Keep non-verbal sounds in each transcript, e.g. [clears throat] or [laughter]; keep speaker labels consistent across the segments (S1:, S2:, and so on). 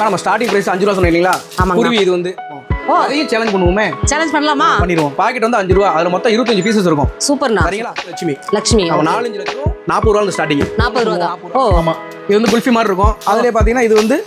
S1: அக்கா நம்ம starting price அஞ்சு ரூபா சொன்னோம் இல்லைங்களா?
S2: ஆமாங்க.
S1: குருவி இது வந்து.
S2: ஓ.
S1: அதையும் சேலஞ்ச் பண்ணுவோமே.
S2: சேலஞ்ச் பண்ணலாமா?
S1: பண்ணிடுவோம். பாக்கெட் வந்து அஞ்சு ரூபா. அதுல மொத்தம் இருபத்தஞ்சு பீசஸ் இருக்கும்.
S2: சூப்பர்ண்ணா
S1: சரிங்களா? லட்சுமி.
S2: லக்ஷ்மி
S1: நம்ம நாலஞ்சு லட்சம் நாற்பது ரூபா ஸ்டார்டிங்
S2: நாற்பது ரூபா. ஓ.
S1: ஆமா. இது வந்து குல்ஃபி மாதிரி இருக்கும். அதுலயே பாத்தீங்கன்னா இது வந்து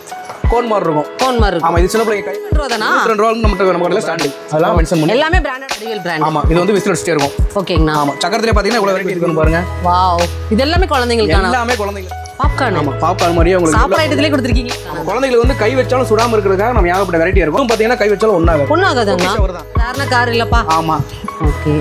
S1: கோன் மாதிரி இருக்கும்.
S2: ஃபோன் மாதிரி இருக்கும்.
S1: ஆமா இது சின்ன பிள்ளைங்க கை
S2: இருபது ரூபா தானா
S1: இருபத்தி ரெண்டு ரூபா நம்ம நம்ம கடையில் ஸ்டார்டிங் அதெல்லாம் மென்ஷன் பண்ணி
S2: எல்லாமே பிராண்டட் அடிவேல் பிராண்ட்
S1: ஆமா இது வந்து விசில் அடிச்சிட்டே இருக்கும்.
S2: ஓகேங்கண்ணா.
S1: ஆமா சக்கரத்திலே பாத்தீங்கன்னா இவ்வளவு வரைக்கும் இருக்குன்னு பாருங்க.
S2: வாவ் இது எல்லாமே குழந்தைங்களுக்கான?
S1: எல்லாமே குழந்தைங்க
S2: பாப்கார்ன்
S1: ஆமா பாப்பால் மாதிரியே உங்களுக்கு
S2: சாப்பிட்ற ஐட்டத்திலே கொடுத்துருக்கீங்க
S1: குழந்தைங்களுக்கு வந்து கை வச்சாலும் சுடாம இருக்கிறதுக்காக நம்ம ஏகப்பட்ட வெரைட்டி இருக்கும். பாத்தீங்கன்னா கை வச்சாலும் ஒன்னாக
S2: ஒன்றும் ஆகாதுங்கண்ணா
S1: தான்
S2: காரண கார் இல்லப்பா?
S1: ஆமா.
S2: ஓகே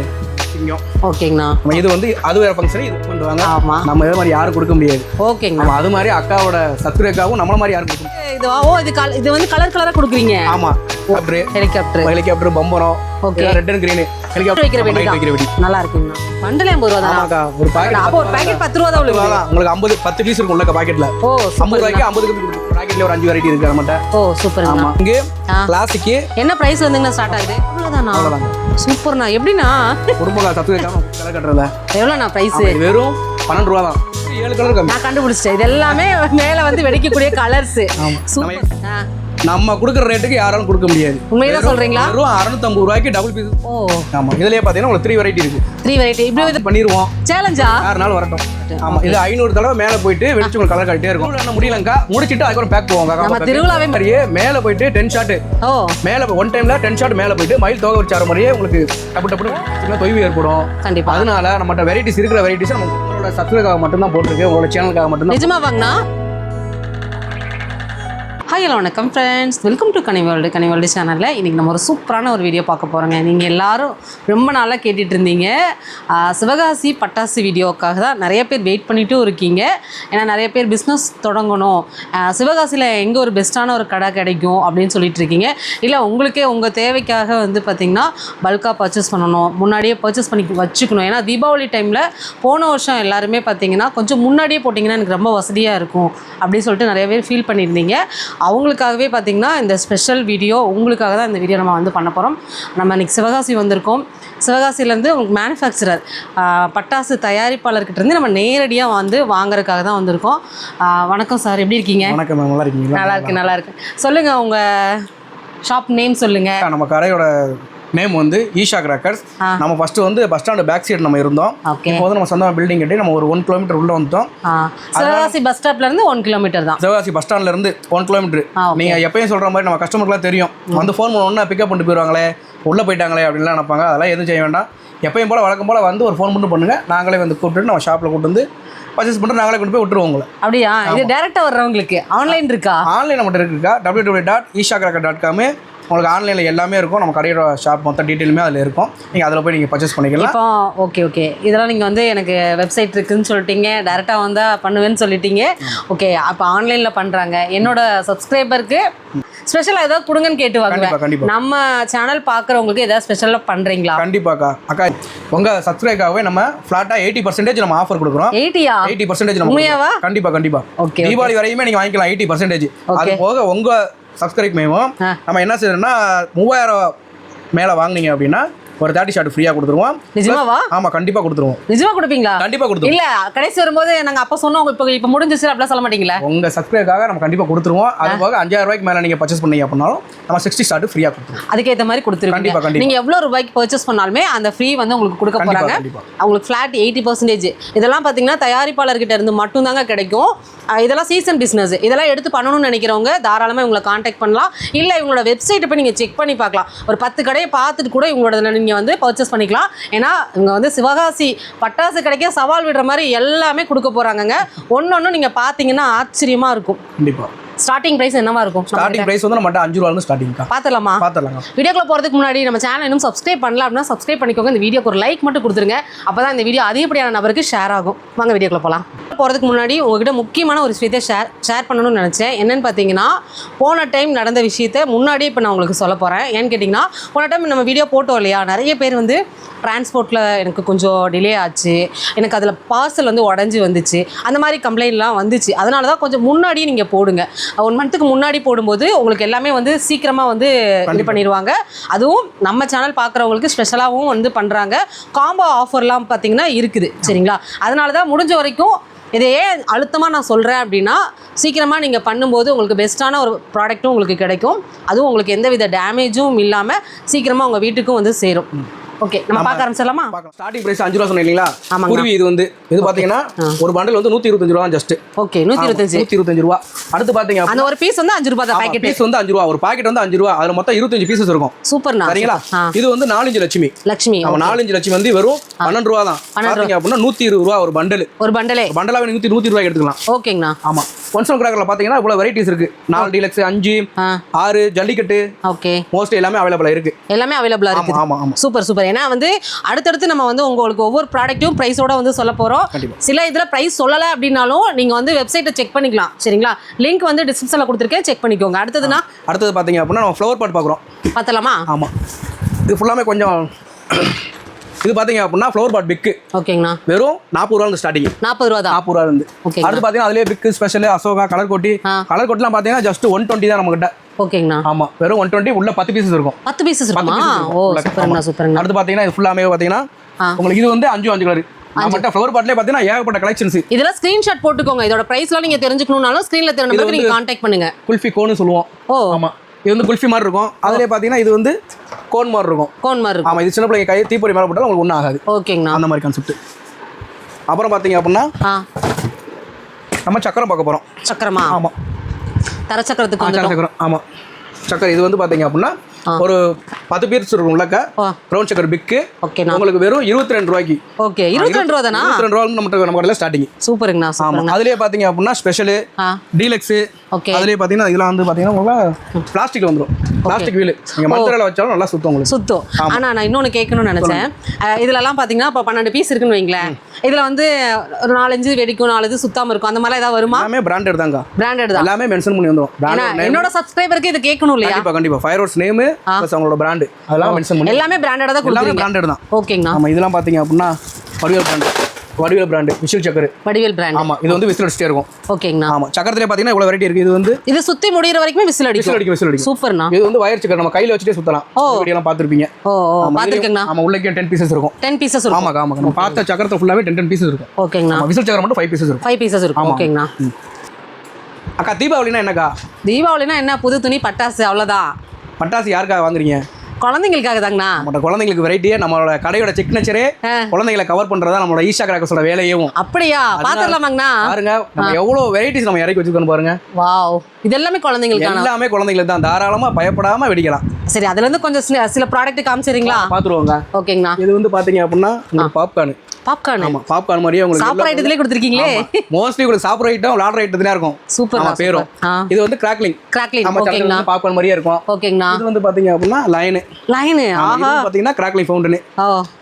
S1: சிங்கம்
S2: ஓகேங்கண்ணா.
S1: நம்ம இது வந்து அது வேற ஃபங்க்ஷன் இது பண்ணுவாங்க
S2: ஆமா.
S1: நம்ம இதே மாதிரி யாரும் கொடுக்க முடியாது.
S2: ஓகேங்கண்ணா.
S1: நம்ம அது மாதிரி அக்காவோட சத்துரேக்காவும் நம்மள மாதிரி யாரும் கொடுக்க முடியாது
S2: இது ஓ இது கல இது வந்து கலர் கலரா கொடுக்குறீங்க.
S1: ஆமா. ஹெலிகாப்டர்
S2: ஹெலிகாப்டர்
S1: ஹெலிகாப்டர் பம்பரம்.
S2: Okay.
S1: Red and green helicopter
S2: வைக்கிற வெடி.
S1: வைக்கிற வெடி
S2: நல்லா இருக்குங்கண்ணா. பண்டலே ஐம்பது ரூபா தானா?
S1: ஆமாக்கா ஒரு பாக்கெட்
S2: அப்போ ஒரு பேக்கெட் பத்து ரூபா தான் உங்களுக்கு
S1: உங்களுக்கு ஐம்பது பத்து பீஸ் இருக்கும் உள்ள பாக்கெட்ல
S2: ஓ
S1: ஐம்பது
S2: சூப்பர்
S1: ரூபாய்க்கு ஐம்பது பாக்கெட்ல ஒரு அஞ்சு வெரைட்டி இருக்கு நம்மகிட்ட
S2: ஓ சூப்பருங்கண்ணா
S1: ஆமா. இங்கே
S2: ஆ.
S1: கிளாசிக்கு
S2: என்ன பிரைஸ் வந்துங்கண்ணா ஸ்டார்ட் ஆகுது?
S1: அவ்வளவுதாங்க.
S2: சூப்பர்ண்ணா. எப்படிண்ணா?
S1: குடும்ப சத்துரேக்காவும் விலை கட்டுறதுல.
S2: எவ்வளோண்ணா பிரைஸ்
S1: வெறும் பன்னெண்டு ரூபா தான். ஏழு கலர் கம்மி.
S2: நான் கண்டுபிடிச்சிட்டேன். இது எல்லாமே மேல வந்து வெடிக்கக்கூடிய கலர்ஸ் சூப்பர்.
S1: நம்ம கொடுக்குற ரேட்டுக்கு யாராலும் கொடுக்க முடியாது.
S2: உண்மையதான் சொல்றீங்களா?
S1: வெறும் அறுநூத்தம்பது ரூபாய்க்கு டபுள் பீஸ்
S2: ஓ.
S1: ஆமா இதுலயே பாத்தீங்கன்னா உங்களுக்கு த்ரீ வெரைட்டி இருக்கு.
S2: த்ரீ வெரைட்டி இப்படி
S1: பண்ணிடுவோம்
S2: சேலஞ்சா
S1: யாரு நாள் வரட்டும். ஆமா இது ஐநூறு தடவை மேல போயிட்டு உங்களுக்கு கலர் காட்டிட்டே இருக்கும். என்ன முடியலங்கா? முடிச்சிட்டு அதுக்கப்புறம் பேக் போவாங்க
S2: நம்ம திருவிழாவே
S1: மாதிரியே மேல போயிட்டு டென் ஷாட்
S2: ஓ.
S1: மேல ஒன் டைம்ல டென் ஷாட் மேல போயிட்டு மயில் தோகை வச்சார மாதிரியே உங்களுக்கு டப்பு டப்பு சின்ன தொய்வு ஏற்படும்.
S2: கண்டிப்பா.
S1: அதனால நம்மகிட்ட வெரைட்டிஸ் இருக்கிற வெரைட்டிஸ் நம்ம உங்களோட சத்துக்காக மட்டும் தான் போட்டிருக்கு. உங்களோட சேனலுக்காக மட்டும் தான்
S2: நிஜமா வாங்கண்ணா ஹாய் ஹலோ வணக்கம் friends welcome to Kani world Kani world சேனலில் இன்றைக்கி நம்ம ஒரு சூப்பரான ஒரு வீடியோ பார்க்க போகிறோங்க நீங்கள் எல்லோரும் ரொம்ப நாளாக கேட்டுட்டு இருந்தீங்க. சிவகாசி பட்டாசு வீடியோக்காக தான் நிறைய பேர் வெயிட் பண்ணிகிட்டும் இருக்கீங்க. ஏன்னா நிறைய பேர் பிஸ்னஸ் தொடங்கணும். சிவகாசியில் எங்கே ஒரு பெஸ்ட்டான ஒரு கடை கிடைக்கும் அப்படின்னு சொல்லிட்டு இருக்கீங்க. இல்லை உங்களுக்கே உங்கள் தேவைக்காக வந்து பார்த்திங்கன்னா பல்காக பர்ச்சேஸ் பண்ணணும். முன்னாடியே பர்ச்சேஸ் பண்ணி வச்சுக்கணும். ஏன்னா தீபாவளி டைமில் போன வருஷம் எல்லாருமே பார்த்தீங்கன்னா கொஞ்சம் முன்னாடியே போட்டிங்கன்னா எனக்கு ரொம்ப வசதியாக இருக்கும் அப்படின்னு சொல்லிட்டு நிறைய பேர் ஃபீல் பண்ணியிருந்தீங்க. அவங்களுக்காகவே பார்த்தீங்கன்னா இந்த ஸ்பெஷல் வீடியோ உங்களுக்காக தான் இந்த வீடியோ நம்ம வந்து பண்ண போகிறோம் நம்ம இன்னைக்கு சிவகாசி வந்திருக்கோம். சிவகாசியிலேருந்து உங்களுக்கு மேனுஃபேக்சரர் பட்டாசு தயாரிப்பாளர்கிட்ட இருந்து நம்ம நேரடியாக வந்து வாங்குறதுக்காக தான் வந்திருக்கோம். வணக்கம் சார் எப்படி இருக்கீங்க?
S1: வணக்கம் நல்லா இருக்கீங்களா?
S2: நல்லா இருக்கு நல்லா இருக்கு சொல்லுங்கள் உங்கள் ஷாப் நேம் சொல்லுங்கள்
S1: நம்ம கடையோட நேம் வந்து ஈஷா கிராக்கர்ஸ். நம்ம ஃபர்ஸ்ட் வந்து பஸ் ஸ்டாண்டு பேக் சைடு நம்ம இருந்தோம். இப்போ வந்து நம்ம சொந்தமாக பில்டிங் கட்டி நம்ம ஒரு ஒன் கிலோமீட்டர் உள்ள வந்துட்டோம்.
S2: சிவகாசி பஸ் ஸ்டாப்லேருந்து ஒன் கிலோமீட்டர் தான்.
S1: சிவகாசி பஸ் ஸ்டாண்ட்ல இருந்து ஒன் கிலோமீட்டர். நீங்க எப்பயும் சொல்ற மாதிரி நம்ம கஸ்டமருக்குலாம் தெரியும். வந்து ஃபோன் பண்ண பிக்கப் பண்ணிட்டு போயிடுவாங்களே உள்ள போயிட்டாங்களே அப்படின்லாம் நினைப்பாங்க. அதெல்லாம் எதுவும் செய்ய வேண்டாம். எப்பயும் போல வழக்கம் போல வந்து ஒரு ஃபோன் மட்டும் பண்ணுங்க. நாங்களே வந்து கூப்பிட்டு நம்ம ஷாப்பில் கூட்டு வந்து பர்ச்சேஸ் பண்ணிட்டு நாங்களே கொண்டு போய் விட்டுருவோம் உங்களை.
S2: அப்படியா? இது டேரெக்டாக வர்றவங்களுக்கு? ஆன்லைன் இருக்கா?
S1: ஆன்லைன் நம்மகிட்ட இருக்குக்கா. W W dot Isha cracker dot com உங்களுக்கு ஆன்லைனில் எல்லாமே இருக்கும். நம்ம கடையோட ஷாப் மொத்த டீட்டெயிலுமே அதில் இருக்கும். நீங்கள் அதில் போய் நீங்கள் பர்ச்சேஸ் பண்ணிக்கலாம்.
S2: இப்போ ஓகே ஓகே இதெல்லாம் நீங்கள் வந்து எனக்கு வெப்சைட் இருக்குன்னு சொல்லிட்டீங்க. டேரெக்டாக வந்தால் பண்ணுவேன்னு சொல்லிட்டீங்க. ஓகே அப்போ ஆன்லைனில் பண்ணுறாங்க என்னோட சப்ஸ்கிரைபருக்கு ஸ்பெஷலாக ஏதாவது கொடுங்கன்னு கேட்டு
S1: கண்டிப்பா
S2: நம்ம சேனல் பார்க்குறவங்களுக்கு ஏதாவது ஸ்பெஷலாக பண்ணுறீங்களா
S1: கண்டிப்பாக்கா அக்கா. உங்க சப்ஸ்கிரைபாகவே நம்ம ஃப்ளாட்டா எயிட்டி பர்சன்டேஜ் நம்ம ஆஃபர் கொடுக்குறோம்.
S2: எயிட்டியா
S1: எயிட்டி பர்சன்டேஜ் நம்ம
S2: உண்மையாவா?
S1: கொடுக்குறோம். கண்டிப்பா. கண்டிப்பா
S2: ஓகே
S1: தீபாவளி வரையுமே நீங்க வாங்கிக்கலாம் எயிட்டி பர்சன்டேஜ் அது. போக உங்க சப்ஸ்கிரைப் மேவும்
S2: ஆ.
S1: நம்ம என்ன செய்யறோம்னா மூவாயிரம் மேல வாங்குனீங்க அப்படின்னா ஒரு தேர்ட்டி ஷாட் ஃப்ரீயா கொடுத்துருவோம்.
S2: நிஜமாவா?
S1: ஆமா கண்டிப்பா கொடுத்துருவோம்.
S2: நிஜமா கொடுப்பீங்களா?
S1: கண்டிப்பா கொடுத்துருவோம்.
S2: இல்ல கடைசி வரும்போது நாங்க அப்ப சொன்னோம் இப்போ இப்போ முடிஞ்சிச்சு அப்படிலாம் சொல்ல மாட்டீங்களா?
S1: உங்க சப்ஸ்கிரைபாக நம்ம கண்டிப்பா கொடுத்துருவோம். அது போக அஞ்சாயிரம் ரூபாய்க்கு மேல நீங்க பர்ச்சேஸ் பண்ணீங்க அப்படின்னாலும் நம்ம சிக்ஸ்டி ஷாட் ஃப்ரீயா கொடுத்துருவோம்.
S2: அதுக்கேற்ற மாதிரி கொடுத்துருவீங்க.
S1: கண்டிப்பா, கண்டிப்பா.
S2: நீங்க எவ்வளவு ரூபாய்க்கு பர்ச்சேஸ் பண்ணாலுமே அந்த ஃப்ரீ வந்து உங்களுக்கு கொடுக்க போறாங்க. அவங்களுக்கு ஃப்ளாட் எயிட்டி பர்சன்டேஜ் இதெல்லாம் பார்த்தீங்கன்னா தயாரிப்பாளர்கிட்ட இருந்து மட்டும்தாங்க கிடைக்கும். அஹ் இதெல்லாம் சீசன் பிஸ்னஸ் இதெல்லாம் எடுத்து பண்ணணும்னு நினைக்கிறவங்க தாராளமாக இவங்களை காண்டாக்ட் பண்ணலாம். இல்லை இவங்களோட வெப்சைட்டை போய் நீங்கள் செக் பண்ணி பார்க்கலாம். ஒரு பத்து கடையை பார்த்துட்டு கூட இவங்களோட நீங்கள் வந்து பர்ச்சேஸ் பண்ணிக்கலாம். ஏன்னா இங்கே வந்து சிவகாசி பட்டாசு கிடைக்க சவால் விடுற மாதிரி எல்லாமே கொடுக்க போகிறாங்கங்க ஒன்று ஒன்று நீங்கள் பார்த்தீங்கன்னா ஆச்சரியமாக இருக்கும்.
S1: கண்டிப்பா.
S2: ஸ்டார்டிங் ப்ரைஸ் என்னவா இருக்கும்?
S1: ஸ்டார்டிங் பிரைஸ் வந்து நம்ம அஞ்சு ரூபாய் ஸ்டார்டிங்க்கா
S2: பார்த்துலாமா
S1: பார்த்துடலாங்க
S2: வீடியோக்குள்ள போகிறதுக்கு முன்னாடி நம்ம சேனல் இன்னும் சப்ஸ்கிரைப் பண்ணல அப்படின்னா சப்ஸ்கிரைப் பண்ணிக்கோங்க. இந்த வீடியோக்கு ஒரு லைக் மட்டும் கொடுத்துருங்க. அப்போ தான் இந்த வீடியோ அதிகப்படியான நபருக்கு ஷேர் ஆகும். வாங்க வீடியோக்குள்ள போகலாம் போகிறதுக்கு முன்னாடி உங்ககிட்ட முக்கியமான ஒரு விஷயத்தை ஷேர் ஷேர் பண்ணணும்னு நினச்சேன். என்னன்னு பார்த்தீங்கன்னா போன டைம் நடந்த விஷயத்த முன்னாடியே இப்போ நான் உங்களுக்கு சொல்ல போகிறேன் ஏன்னு கேட்டிங்கன்னா போன டைம் நம்ம வீடியோ போட்டோம் இல்லையா? நிறைய பேர் வந்து டிரான்ஸ்போர்ட்டில் எனக்கு கொஞ்சம் டிலே ஆச்சு. எனக்கு அதில் பார்சல் வந்து உடஞ்சி வந்துச்சு. அந்த மாதிரி கம்ப்ளைண்ட்லாம் வந்துச்சு. அதனால தான் கொஞ்சம் முன்னாடியே நீங்கள் போடுங்க. ஒன் மந்த்துக்கு முன்னாடி போடும்போது உங்களுக்கு எல்லாமே வந்து சீக்கிரமாக வந்து இது. பண்ணிடுவாங்க. அதுவும் நம்ம சேனல் பார்க்குறவங்களுக்கு ஸ்பெஷலாகவும் வந்து பண்ணுறாங்க காம்போ ஆஃபர்லாம் பார்த்தீங்கன்னா இருக்குது சரிங்களா? அதனால தான் முடிஞ்ச வரைக்கும் இதை ஏன் அழுத்தமாக நான் சொல்கிறேன் அப்படின்னா சீக்கிரமாக நீங்கள் பண்ணும்போது உங்களுக்கு பெஸ்ட்டான ஒரு ப்ராடக்ட்டும் உங்களுக்கு கிடைக்கும். அதுவும் உங்களுக்கு எந்தவித டேமேஜும் இல்லாமல் சீக்கிரமாக உங்கள் வீட்டுக்கும் வந்து சேரும். ஓகே நம்ம பார்க்க ஆரம்பிச்சிடலாமா?
S1: ஸ்டார்டிங் பிரைஸ் அஞ்சு ரூபா சொன்னீங்க இல்லைங்களா?
S2: ஆமாங்க.
S1: குருவி இது வந்து. இது பாத்தீங்கன்னா ஒரு பண்டில் வந்து நூத்தி இருபத்தஞ்சு ரூபா ஜஸ்ட்
S2: ஓகே நூற்றி இருபத்தஞ்சு
S1: நூத்தி இருபத்தஞ்சு ரூபா. அடுத்து பாத்தீங்க
S2: அந்த ஒரு பீஸ் வந்து அஞ்சு தான் பாக்கெட்
S1: பீஸ் வந்து அஞ்சு ரூபா. ஒரு பாக்கெட் வந்து அஞ்சு ரூபா. அதுல மொத்தம் இருபத்தஞ்சு பீசஸ் இருக்கும்.
S2: சூப்பர்ண்ணா
S1: சரிங்களா? இது வந்து நாலஞ்சு லட்சுமி.
S2: லக்ஷ்மி
S1: நம்ம நாலஞ்சு லட்சுமி வந்து வெறும் பன்னெண்டு ரூபா தான் பாத்தீங்க அப்படின்னா நூத்தி இருபது ரூபா ஒரு பண்டல்
S2: ஒரு பண்டலே
S1: பண்டலாவே நூத்தி நூத்தி ரூபாய் எடுத்துக்கலாம்.
S2: ஓகேங்கண்ணா
S1: ஆமா. ஒன்சன் கிராக்கர்ல பாத்தீங்கன்னா இவ்வளவு வெரைட்டிஸ் இருக்கு. நாலு டீலக்ஸ் அஞ்சு
S2: ஆ.
S1: ஆறு ஜல்லிக்கட்டு
S2: ஓகே
S1: மோஸ்ட் எல்லாமே அவைலபிளா இருக்கு.
S2: எல்லாமே அவைலபிளாக
S1: ஆமா
S2: இருக்குது
S1: ஆமா ஆமா.
S2: சூப்பர் சூப்பர் ஏன்னா வந்து அடுத்தடுத்து நம்ம வந்து உங்களுக்கு ஒவ்வொரு ப்ராடக்ட்டும் ப்ரைஸோட வந்து சொல்ல போகிறோம். சில இதில் ப்ரைஸ் சொல்லலை அப்படின்னாலும் நீங்கள் வந்து வெப்சைட்டை செக் பண்ணிக்கலாம். சரிங்களா? லிங்க் வந்து டிஸ்கிரிப்ஷனில் கொடுத்துருக்கேன். செக் பண்ணிக்கோங்க. அடுத்ததுன்னா?
S1: அடுத்தது பாத்தீங்க அப்படின்னா நம்ம ஃப்ளவர் பாட் பாக்குறோம்.
S2: பார்த்தலாமா
S1: ஆமா. இது ஃபுல்லாமே கொஞ்சம் இது பாத்தீங்க அப்படின்னா ஃப்ளவர் பாட் பிக்கு
S2: ஓகேங்கண்ணா.
S1: வெறும் நாற்பது ரூபா ஸ்டார்டிங்
S2: நாற்பது ரூபா தான்.
S1: நாற்பது ரூபா இருந்து. அடுத்து பாத்தீங்கன்னா அதுலயே பிக்கு ஸ்பெஷல் அசோகா கலர் கொட்டி. கலர் கொட்டிலாம் பாத்தீங்கன்னா ஜஸ்ட் ஒன் டுவெண்ட்டி தான் நம்ம கிட்ட
S2: ஓகேங்கண்ணா.
S1: ஆமா வெறும் ஒன் டுவெண்ட்டி உள்ள பத்து பீசஸ் இருக்கும்.
S2: பத்து பீசஸ் இருக்குமா. ஓ. சூப்பருங்கண்ணா. சூப்பருங்கண்ணா
S1: அடுத்து பாத்தீங்கன்னா இது ஃபுல்லாமே பாத்தீங்கன்னா
S2: ஆ.
S1: உங்களுக்கு இது வந்து அஞ்சு அஞ்சு கலர் நம்மகிட்ட ஃப்ளவர் பாட்லேயே பாத்தீங்கன்னா ஏகப்பட்ட கலெக்ஷன்ஸ்
S2: இதெல்லாம் ஸ்க்ரீன்ஷாட் போட்டுக்கோங்க. இதோட ப்ரைஸ்லாம் நீங்கள் தெரிஞ்சுக்கணும்னாலும் ஸ்க்ரீனில் தெரிஞ்ச நம்பருக்கு நீங்கள் காண்டாக்ட் பண்ணுங்க.
S1: குல்ஃபி கோன்னு சொல்லுவோம்.
S2: ஓ.
S1: ஆமா. இது வந்து குல்ஃபி மாதிரி இருக்கும். அதுலயே பாத்தீங்கன்னா இது வந்து கோன் மாதிரி இருக்கும்.
S2: கோன் மாதிரி இருக்கும்.
S1: ஆமா இது சின்ன பிள்ளைங்க கை தீப்பொறி மேல போட்டாலும் உங்களுக்கு ஒன்றும் ஆகாது.
S2: ஓகேங்கண்ணா.
S1: அந்த மாதிரி கான்செப்ட் அப்புறம் பாத்தீங்க அப்படின்னா நம்ம சக்கரம் பார்க்க போறோம்.
S2: சக்கரமா?
S1: ஆமா. சக்கரம் ஆமா சக்கரை இது வந்து பாத்தீங்க அப்படின்னா. ஒரு பத்து பீஸ் இருக்கும் உள்ளக்க
S2: ஓ
S1: ப்ரௌன் சக்கர் பிக்கு
S2: ஓகேண்ணா
S1: உங்களுக்கு வெறும் இருபத்தி ரெண்டு ரூபாய்க்கு.
S2: ஓகே இருபத்தி ரெண்டு ரூபா தானா
S1: இருபத்தி ரெண்டு ரூபா நம்ம நம்ம கடையில் ஸ்டார்டிங்
S2: சூப்பருங்கண்ணா
S1: ஆமா
S2: சூப்பருங்க
S1: அதுலயே பாத்தீங்க அப்படின்னா ஸ்பெஷலு டீலக்ஸு
S2: ஓகே
S1: அதுலயே பாத்தீங்கன்னா இதெல்லாம் வந்து பாத்தீங்கன்னா உங்களுக்கு பிளாஸ்டிக் வந்துரும். பிளாஸ்டிக் வீல் நீங்க மரத்தில் வச்சாலும் நல்லா சுத்தம் உங்களுக்கு.
S2: சுத்தம். ஆனா நான் இன்னொன்னு கேட்கணும்னு நினைச்சேன். இதுலலாம் பாத்தீங்கன்னா இப்போ பன்னெண்டு பீஸ் இருக்குன்னு வைங்களேன். இதுல வந்து ஒரு நாலஞ்சு வெடிக்கும் நாலு இது சுத்தாம இருக்கும். அந்த மாதிரிலாம் ஏதாவது வருமா?
S1: எல்லாமே பிராண்டட் தாங்க
S2: பிராண்டட் தான்.
S1: எல்லாமே மென்ஷன் பண்ணி பிராண்டட்
S2: என்னோட சப்ஸ்கிரைபருக்கு இது கேட்கணும் இல்லையா?
S1: கண்டிப்பா கண்டிப்பா. ஃபயர் ஒர்க்ஸ் நேமு ப்ளஸ் அவங்களோட பிராண்டு அதெல்லாம் மென்ஷன் பண்ணி
S2: எல்லாமே பிராண்டடா தான்
S1: எல்லாமே பிராண்டட் தான்.
S2: ஓகேங்கண்ணா.
S1: ஆமா இதெல்லாம் பாத்தீங்க அப்படின்னா Vadivel brand Vadivel brand whistle சக்கர்.
S2: வடிவேல் பிராண்ட்
S1: ஆமா இது வந்து விசில் அடிச்சிட்டே இருக்கும்.
S2: ஓகேங்கண்ணா.
S1: ஆமா சக்கரத்திலே பாத்தீங்கன்னா இவ்வளவு வெரைட்டி இருக்கு. இது வந்து
S2: இது சுத்தி முடியிற வரைக்குமே விசில்
S1: விசில்
S2: அடிக்கும்
S1: அடிக்கும் விசில் அடிக்கும்.
S2: சூப்பர்ண்ணா.
S1: இது வந்து வயர் சக்கர் நம்ம கையில வச்சுட்டே சுத்தலாம்.
S2: ஓ.
S1: வீடியோலாம் பார்த்துருப்பீங்க
S2: ஓ ஓ பாத்துருக்கேங்கண்ணா.
S1: ஆமா உள்ளக்கே டென் பீசஸ் இருக்கும்.
S2: டென் பீசஸ் இருக்கும்.
S1: ஆமாக்கா ஆமாக்கா. நம்ம பார்த்த சக்கரத்தை ஃபுல்லாவே டென் டென் பீசஸ் இருக்கும்.
S2: ஓகேங்கண்ணா.
S1: ஆமா, விசில் சக்கரம் மட்டும் ஃபைவ் பீசஸ் இருக்கும்.
S2: ஃபைவ் பீசஸ் இருக்கும். ஓகேங்கண்ணா.
S1: அக்கா தீபாவளினா என்னக்கா?
S2: தீபாவளினா என்ன? புது துணி பட்டாசு அவ்வளோதான்
S1: பட்டாசு யாருக்கா வாங்குறீங்க?
S2: குழந்தைங்களுக்காக தாங்கண்ணா
S1: நம்மளோட குழந்தைங்களுக்கு வெரைட்டியே நம்மளோட கடையோட சிக்னேச்சரே. குழந்தைங்களை கவர் பண்றதா நம்மளோட ஈஷா கிராக்கர்ஸோட வேலையும்
S2: அப்படியா? பாத்துடலாமாங்கண்ணா
S1: பாருங்க நம்ம எவ்வளவு வெரைட்டிஸ் நம்ம இறக்கி வச்சிருக்கோம் பாருங்க.
S2: வாவ். இது எல்லாமே குழந்தைங்களுக்கான?
S1: எல்லாமே குழந்தைங்களுக்கு தான். தாராளமா பயப்படாம வெடிக்கலாம்.
S2: சரி அதுல இருந்து கொஞ்சம் சில ப்ராடக்ட் காமிச்சிடுறீங்களா?
S1: பாத்துருவோங்க.
S2: ஓகேங்கண்ணா.
S1: இது வந்து பாத்தீங்க அப்படின்னா பாப்கார்ன்
S2: பாப்கார்ன்.
S1: ஆமா பாப்கார்ன் மாதிரியே உங்களுக்கு
S2: சாப்பிட்ற ஐட்டத்திலே கொடுத்துருக்கீங்களே?
S1: மோஸ்ட்லி உங்களுக்கு சாப்பிட்ற ஐட்டம் விளாடுற ஐட்டத்துலயா இருக்கும்.
S2: சூப்பர்
S1: ஆமா பேரும். இது வந்து கிராக்லிங்
S2: கிராக்லின்
S1: நம்ம
S2: ஓகேங்கண்ணா
S1: பாப்கார்ன் மாதிரியே இருக்கும்.
S2: ஓகேங்கண்ணா
S1: இது வந்து பாத்தீங்க அப்படின்னா லைனு
S2: லைனு ஆஹா.
S1: பாத்தீங்கன்னா கிராக்லிங் ஃபவுண்டனு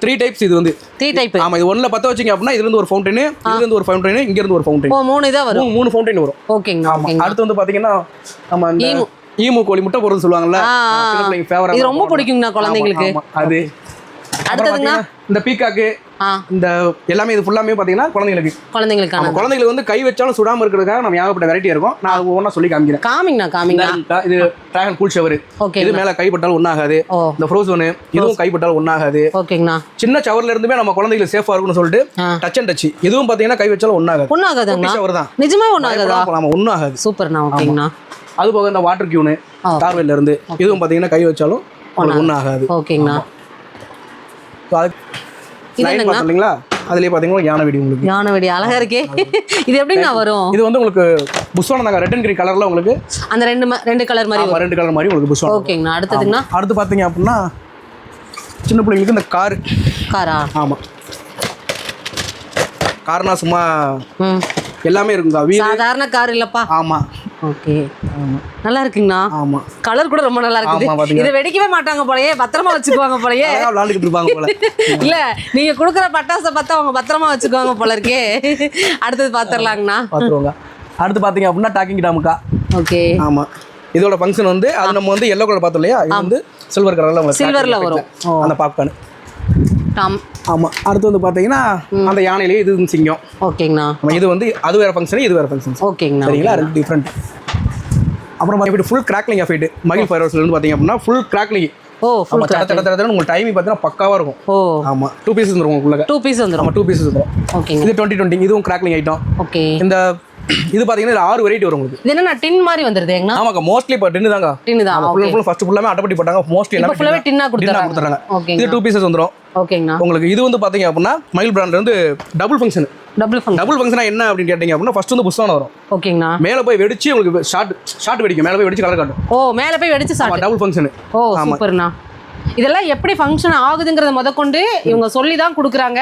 S1: த்ரீ டைப்ஸ் இது வந்து.
S2: த்ரீ டைப்
S1: ஆமா இது ஒண்ணுல பத்த வச்சீங்க அப்படின்னா இதுல இருந்து ஒரு ஃபவுண்டனு இதுல இருந்து ஒரு ஃபவுண்டனு இங்க இருந்து ஒரு ஃபவுண்டனு
S2: ஓ மூணு இதாக வரும்.
S1: மூணு ஃபவுண்டைன் வரும். ஆமா
S2: ஓகேங்கண்ணா
S1: அடுத்து வந்து பாத்தீங்கன்னா நம்ம அந்த
S2: ஈமு.
S1: கோழி முட்டை போடுறது சொல்லுவாங்கல்ல.
S2: இது ரொம்ப பிடிக்குங்கண்ணா குழந்தைங்களுக்கு.
S1: அது? அடுத்ததுங்க இந்த பீக்காக்கு
S2: ஆ
S1: இந்த எல்லாமே இது ஃபுல்லாமே பாத்தீங்கன்னா குழந்தைங்களுக்கு
S2: குழந்தைங்களுக்கான
S1: நம்ம குழந்தைங்களுக்கு வந்து கை வச்சாலும் சுடாம இருக்கிறதுக்காக நம்ம ஏகப்பட்ட வெரைட்டி இருக்கும். நான் அது ஒவ்வொன்றா சொல்லி காமிக்கிறேன்.
S2: காமிங்கண்ணா
S1: இந்த இது டிராகன் கூல் ஷவர்
S2: ஓகே
S1: இது மேல கைப்பட்டாலும் ஒன்றாகாது இந்த ஃப்ரோசனு இதுவும் கைப்பட்டாலும் ஒன்றாகாது
S2: ஓகேங்கண்ணா.
S1: சின்ன ஷவர்ல இருந்துமே நம்ம குழந்தைங்களுக்கு சேஃபா இருக்கும்னு சொல்லிட்டு டச் அண்ட் டச் இதுவும் பாத்தீங்கன்னா கை வச்சாலும் ஒன்றாகாது
S2: ஒன்றாகாதுங்கண்ணா
S1: ஷவர் தான்.
S2: நிஜமா ஒன்றாகாதா
S1: நம்ம ஒன்றும் ஆகாது
S2: சூப்பர்ண்ணா ஓகேங்கண்ணா.
S1: அது போக இந்த வாட்டர் கியூனு
S2: ஆ.
S1: டார்வெல்ல இருந்து. இதுவும் பாத்தீங்கன்னா கை வச்சாலும் ஆகாது
S2: ஓகேங்கண்ணா.
S1: பார்த்தீங்களா அதுலயே பாத்தீங்கன்னா யானை வெடி உங்களுக்கு.
S2: யானை வெடி அழகா இருக்கே. இது எப்படிங்கண்ணா வரும்?
S1: இது வந்து உங்களுக்கு புஷ்வானம் தாங்க. ரெட் அண்ட் கிரீன் கலர்ல உங்களுக்கு
S2: அந்த ரெண்டு ரெண்டு கலர் மாதிரி
S1: ரெண்டு கலர் மாதிரி உங்களுக்கு புஷ்வானம்.
S2: ஓகேங்கண்ணா அடுத்ததுங்கண்ணா
S1: அடுத்து பாத்தீங்க அப்படின்னா சின்ன பிள்ளைங்களுக்கு இந்த கார்.
S2: காரா?
S1: ஆமா. கார்னா சும்மா எல்லாமே இருக்குங்க வீல்
S2: சாதாரண கார் இல்லப்பா.
S1: ஆமா.
S2: ஓகே. நல்லா இருக்குங்கண்ணா
S1: ஆமா.
S2: கலர் கூட ரொம்ப நல்லா
S1: ஆமா,
S2: இருக்குது? இதை வெடிக்கவே மாட்டாங்க போலயே பத்திரமா வச்சுக்குவாங்க போலயே.
S1: விளாண்டுக்கிட்டு இருப்பாங்க போல.
S2: இல்ல நீங்க குடுக்குற பட்டாசை பார்த்தா அவங்க பத்திரமா வச்சுக்குவாங்க போல இருக்கே. அடுத்தது பாத்திரலாங்கண்ணா.
S1: பார்த்துருவாங்க அடுத்து பாத்தீங்க அப்படின்னா டாக்கிங் டாமுக்கா.
S2: ஓகே.
S1: ஆமா. இதோட ஃபங்க்ஷன் வந்து அது நம்ம வந்து எல்லோ கலர் பார்த்தோம் இல்லையா? இது வந்து சில்வர் கலர்ல pattern
S2: வரும்.
S1: அந்த பாப்கார்ன்
S2: டாம்
S1: ஆமா அடுத்து வந்து பாத்தீங்கன்னா அந்த யானையிலேயே இது சிங்கம்.
S2: ஓகேங்கண்ணா.
S1: இது வந்து அது வேற ஃபங்க்ஷன் இது வேற ஃபங்க்ஷன்
S2: ஓகேங்கண்ணா
S1: சரிங்களா? ரெண்டு டிஃப்ரெண்ட் அப்புறம் பார்த்தீங்கன்னா ஃபுல் கிராக்லிங் எஃபெக்ட் மகிழ் ஃபயர் இருந்து பார்த்தீங்க அப்படின்னா ஃபுல் கிராக்லிங்
S2: ஓ ஃபுல்
S1: தட தட தடன்னு உங்களுக்கு டைமிங் பார்த்தீங்கன்னா பக்காவா இருக்கும்.
S2: ஓ.
S1: ஆமா டூ பீசஸ் வந்துரும் உங்களுக்குள்ள.
S2: டூ பீஸ் வந்துடும்
S1: ஆமா டூ பீசஸ் வந்துரும்.
S2: ஓகேங்க
S1: இது டுவெண்ட்டி டுவெண்ட்டி இதுவும் கிராக்லிங் ஐட்டம்
S2: ஓகே.
S1: இந்த [clears throat] இது பார்த்தீங்கன்னா இதுல ஆறு வெரைட்டி வரும் உங்களுக்கு.
S2: இது என்ன டின் மாதிரி வந்துருது எங்கண்ணா?
S1: ஆமாக்கா மோஸ்ட்லி இப்போ டின்னு தாங்க
S2: டின்னு தான்
S1: ஃபுல் ஃபுல் ஃபர்ஸ்ட் ஃபுல்லாமே அட்டைப்பட்டி போட்டாங்க மோஸ்ட்லி எல்லாமே
S2: ஃபுல்லாகவே டின்னா கொடுத்துறாங்க.
S1: இது டூ பீசஸ் வந்துரும்.
S2: ஓகேங்கண்ணா
S1: உங்களுக்கு இது வந்து பாத்தீங்க அப்படின்னா மயில் பிராண்ட்ல இருந்து double function
S2: double function
S1: double ஃபங்க்ஷனா என்ன அப்படின்னு கேட்டீங்க அப்படின்னா ஃபர்ஸ்ட் வந்து புஷ்வான வரும்.
S2: ஓகேங்கண்ணா
S1: மேலே போய் வெடிச்சு உங்களுக்கு ஷார்ட் ஷார்ட் வெடிக்கும். மேலே போய் வெடிச்சு கலர் காட்டும்.
S2: ஓ மேலே போய் வெடிச்சு சாப்பிட்டு
S1: டபுள் ஃபங்க்ஷன்
S2: ஓ சூப்பர்ண்ணா இதெல்லாம் எப்படி ஃபங்க்ஷன் ஆகுதுங்கிறத முதற்கொண்டு இவங்க சொல்லி தான் கொடுக்குறாங்க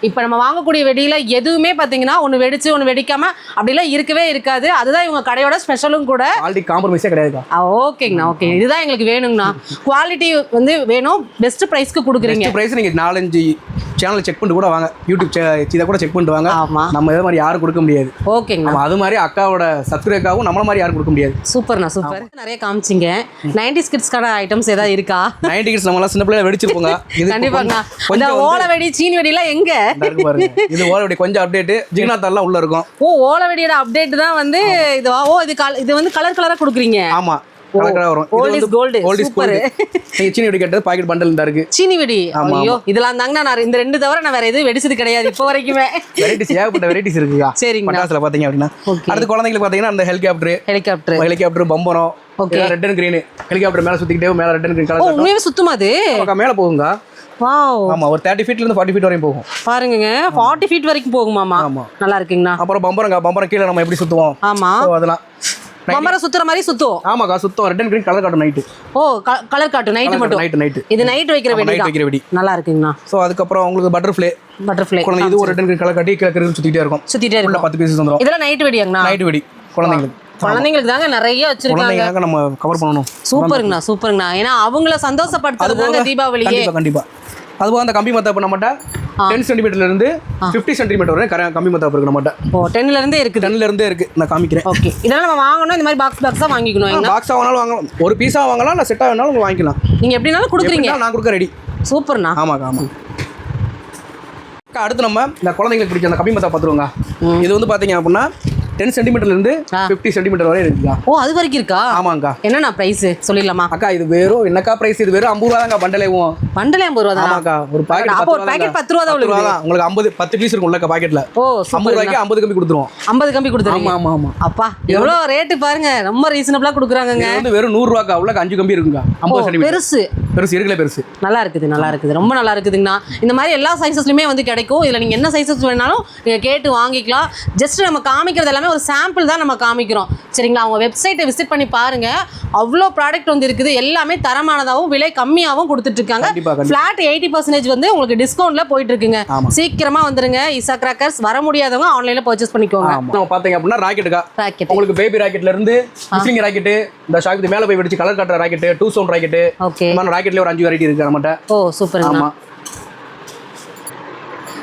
S2: இப்போ நம்ம வாங்கக்கூடிய வெடியில எதுவுமே பார்த்தீங்கன்னா ஒன்று வெடிச்சு ஒன்று வெடிக்காம அப்படிலாம் இருக்கவே இருக்காது. அதுதான் இவங்க கடையோட ஸ்பெஷலும் கூட.
S1: குவாலிட்டி காம்ப்ரமைஸே கிடையாதுக்கா.
S2: ஆ, ஓகேங்கண்ணா ஓகே. இதுதான் எங்களுக்கு வேணுங்கண்ணா. குவாலிட்டி வந்து வேணும் பெஸ்ட் ப்ரைஸ்க்கு கொடுக்குறீங்க.
S1: பிரைஸ் நீங்க நாலஞ்சு சேனல் செக் பண்ணிட்டு கூட வாங்க. யூடியூப் இதை கூட செக் பண்ணிட்டு வாங்க.
S2: ஆமா.
S1: நம்ம இதே மாதிரி யாரும் கொடுக்க முடியாது.
S2: ஓகேங்கண்ணா.
S1: நம்ம அது மாதிரி அக்காவோட சப்ஸ்கிரைபாவும் நம்மள மாதிரி யாரும் கொடுக்க முடியாது.
S2: சூப்பர்ண்ணா சூப்பர். நிறைய காமிச்சிங்க. நைன்டி கிட்ஸ்க்கான ஐட்டம்ஸ் ஏதாவது இருக்கா?
S1: நைன்டி கிட்ஸ் நம்மளாம் சின்ன பிள்ளைல வெடிச்சிருப்போங்க. இது
S2: இந்த
S1: கொஞ்சம்
S2: ஓலை வெடி சீனி வெடிலாம் எங்க?
S1: இதா இது ஓலோடைய கொஞ்சம் அப்டேட் ஜிக்னாத்தாலாம் உள்ள இருக்கும்.
S2: ஓ ஓலை வெடியோட அப்டேட் தான் வந்து இது ஓ இது இது வந்து கலர் கலரா கொடுக்குறீங்க.
S1: ஆமா. கலக்கடா வரும். Old is
S2: Super.
S1: நீங்க சீனி வெடி கேட்டது பாக்கெட் பண்டல் தான் இருக்கு.
S2: சீனி வெடி ஐயோ இதெல்லாம் தாங்க நான் இந்த ரெண்டு தவிர நான் வேற எதுவும் வெடிச்சது கிடையாது இப்போ வரைக்குமே.
S1: வெரைட்டிஸ் ஏகப்பட்ட வெரைட்டிஸ் இருக்குக்கா.
S2: சரிங்கண்ணா.
S1: பட்டாசுல பாத்தீங்க அப்படின்னா. அடுத்து குழந்தைங்களுக்கு பாத்தீங்கன்னா அந்த ஹெலிகாப்டர்
S2: ஹெலிகாப்டர்
S1: ஹெலிகாப்டர் பம்பரம்.
S2: Okay.
S1: Red and green helicopter மேல சுத்திக்கிட்டே மேல ரெட் அண்ட் கிரீன் கலர்
S2: உண்மையாவே சுத்தமா அது
S1: மேல போகுங்க.
S2: வாவ்
S1: ஆமா ஒரு தேர்ட்டி ஃபீட்ல இருந்து ஃபார்ட்டி ஃபீட் வரையும் போகும்.
S2: பாருங்கங்க ஃபார்ட்டி ஃபீட் வரைக்கும் போகுமாமா.
S1: ஆமா.
S2: நல்லா இருக்குங்கண்ணா.
S1: அப்புறம் பம்பரங்க பம்பரம் கீழே நம்ம எப்படி சுத்துவோம்?
S2: ஆமா.
S1: அதெல்லாம்.
S2: பம்பரம் சுத்துற மாதிரி சுத்தும்.
S1: ஆமாக்கா சுத்தம். ரெட் அண்ட் கிரீன் கலர் காட்டும் நைட்டு
S2: ஓ கலர் காட்டும். நைட்டு மட்டும்.
S1: நைட்டு நைட்டு
S2: இது நைட் வைக்கிற வெடி
S1: நைட் வைக்கிற வெடி.
S2: நல்லா இருக்குங்கண்ணா
S1: ஸோ அதுக்கப்புறம் உங்களுக்கு பட்டர்ஃப்ளை
S2: பட்டர்ஃப்ளை
S1: குழந்தை இது ஒரு ரெட் அண்ட் கிரீன் கலர் காட்டி கீழே கிரீன் சுத்திட்டே இருக்கும்.
S2: சுத்திட்டே இருக்கும்.
S1: பத்து பீசஸ் வந்துடும்
S2: இதெல்லாம் நைட் வெடியாங்கண்ணா
S1: நைட்டு வெடி. குழந்தைங்களுக்கு.
S2: குழந்தைங்களுக்கு தாங்க நிறைய வச்சிருக்காங்க.
S1: நம்ம கவர் பண்ணணும்.
S2: சூப்பருங்கண்ணா சூப்பருங்கண்ணா. ஏன்னா அவங்கள சந்தோஷப்படுத்துறது தீபாவளியே.
S1: கண்டிப்பா கண்டிப்பா. அதுபோக அந்த கம்பி மத்தாப்பு நம்மகிட்ட டென் சென்டிமீட்டர்ல இருந்து ஃபிஃப்டி சென்டிமீட்டர் வரை கம்பி மத்தாப்பு இருக்கு நம்மகிட்ட
S2: ஓ டென்ல இருந்தே இருக்குது.
S1: டென்ல இருந்தே இருக்கு. நான் காமிக்கிறேன்.
S2: ஓகே இதெல்லாம் நம்ம வாங்கணும் இந்த மாதிரி பாக்ஸ் பாக்ஸா வாங்கிக்கணும்
S1: பாக்ஸா வேணாலும் வாங்கலாம். ஒரு பீஸா வாங்கலாம் இல்லை செட்டா வேணாலும் வாங்கிக்கலாம்.
S2: நீங்க எப்படினாலும் கொடுக்குறீங்க.
S1: நான் கொடுக்க ரெடி
S2: சூப்பர்ண்ணா.
S1: ஆமாக்கா ஆமாம் அடுத்து நம்ம இந்த குழந்தைங்களுக்கு பிடிச்ச அந்த கம்பி மத்தா பார்த்துருவோங்க இது வந்து பார்த்தீங்க அப்படின்னா டென் சென்டிமீட்டர்லேருந்து. ஃபிஃப்டி சென்டிமீட்டர் வரை இருக்குக்கா
S2: ஓ அது வரைக்கும் இருக்கா?
S1: ஆமாங்கக்கா
S2: என்னண்ணா பிரைஸ் சொல்லிடலாமா?
S1: அக்கா இது வெறும் என்னக்கா பிரைஸ் இது வெறும் ஐம்பது ரூபா தாங்க பண்டலேவும்
S2: பண்டலே ஐம்பது ரூபா தானா
S1: ஆமாக்கா ஒரு பாக்கெட்
S2: அப்போ ஒரு packet பத்து ரூபா தான் உங்களுக்கு
S1: தான் உங்களுக்கு ஐம்பது பத்து பீஸ் இருக்கும் உள்ளக்க பாக்கெட்ல
S2: ஓ
S1: ஐம்பது ரூபாய்க்கு ஐம்பது கம்பி கொடுத்துருவோம்
S2: ஐம்பது கம்பி கொடுத்துருங்க
S1: ஆமா ஆமா ஆமா.
S2: அப்பா எவ்வளோ ரேட்டு பாருங்க. ரொம்ப ரீசனபிளா கொடுக்குறாங்கங்க.
S1: இது வந்து வெறும் நூறு ரூபாக்கா. உள்ளக்க அஞ்சு கம்பி இருக்குங்க. ஐம்பது சென்டிமீட்டர்
S2: பெருசு.
S1: பெருசு இருக்குல்ல பெருசு.
S2: நல்லா இருக்குது நல்லா இருக்குது. ரொம்ப நல்லா இருக்குதுங்கண்ணா. இந்த மாதிரி எல்லா சைஸஸ்லையுமே வந்து கிடைக்கும். இதில் நீங்கள் என்ன சைஸஸ் வேணாலும் நீங்கள் கேட்டு வாங்கிக்கலாம். ஜஸ்ட் நம்ம காமிக்கிறது எல்லாமே ஒரு சாம்பிள் தான் நம்ம காமிக்கிறோம். சரிங்களா? அவங்க வெப்சைட்டை விசிட் பண்ணி பாருங்க. அவ்வளோ ப்ராடக்ட் வந்து இருக்குது. எல்லாமே தரமானதாகவும் விலை கம்மியாகவும் கொடுத்துட்ருக்காங்க. ஃப்ளாட் எயிட்டி பர்சன்டேஜ் வந்து உங்களுக்கு டிஸ்கவுண்ட்ல போயிட்டு இருக்குங்க. சீக்கிரமா வந்துருங்க. இசா கிராக்கர்ஸ் வர முடியாதவங்க ஆன்லைன்ல பர்ச்சேஸ் பண்ணிக்கோங்க.
S1: நம்ம பார்த்தீங்க அப்படின்னா ராக்கெட்டுக்கா
S2: ராக்கெட்
S1: உங்களுக்கு பேபி ராக்கெட்ல இருந்து ஃபிஷிங் ராக்கெட்டு இந்த ஷாக்கு மேல போய் வெடிச்சு கலர் காட்டுற rocket two sound rocket
S2: okay
S1: ராக்கெட்ல ஒரு அஞ்சு வெரைட்டி இருக்கு நம்மகிட்ட.
S2: ஓ சூப்பருங்கண்ணா
S1: ஆமா.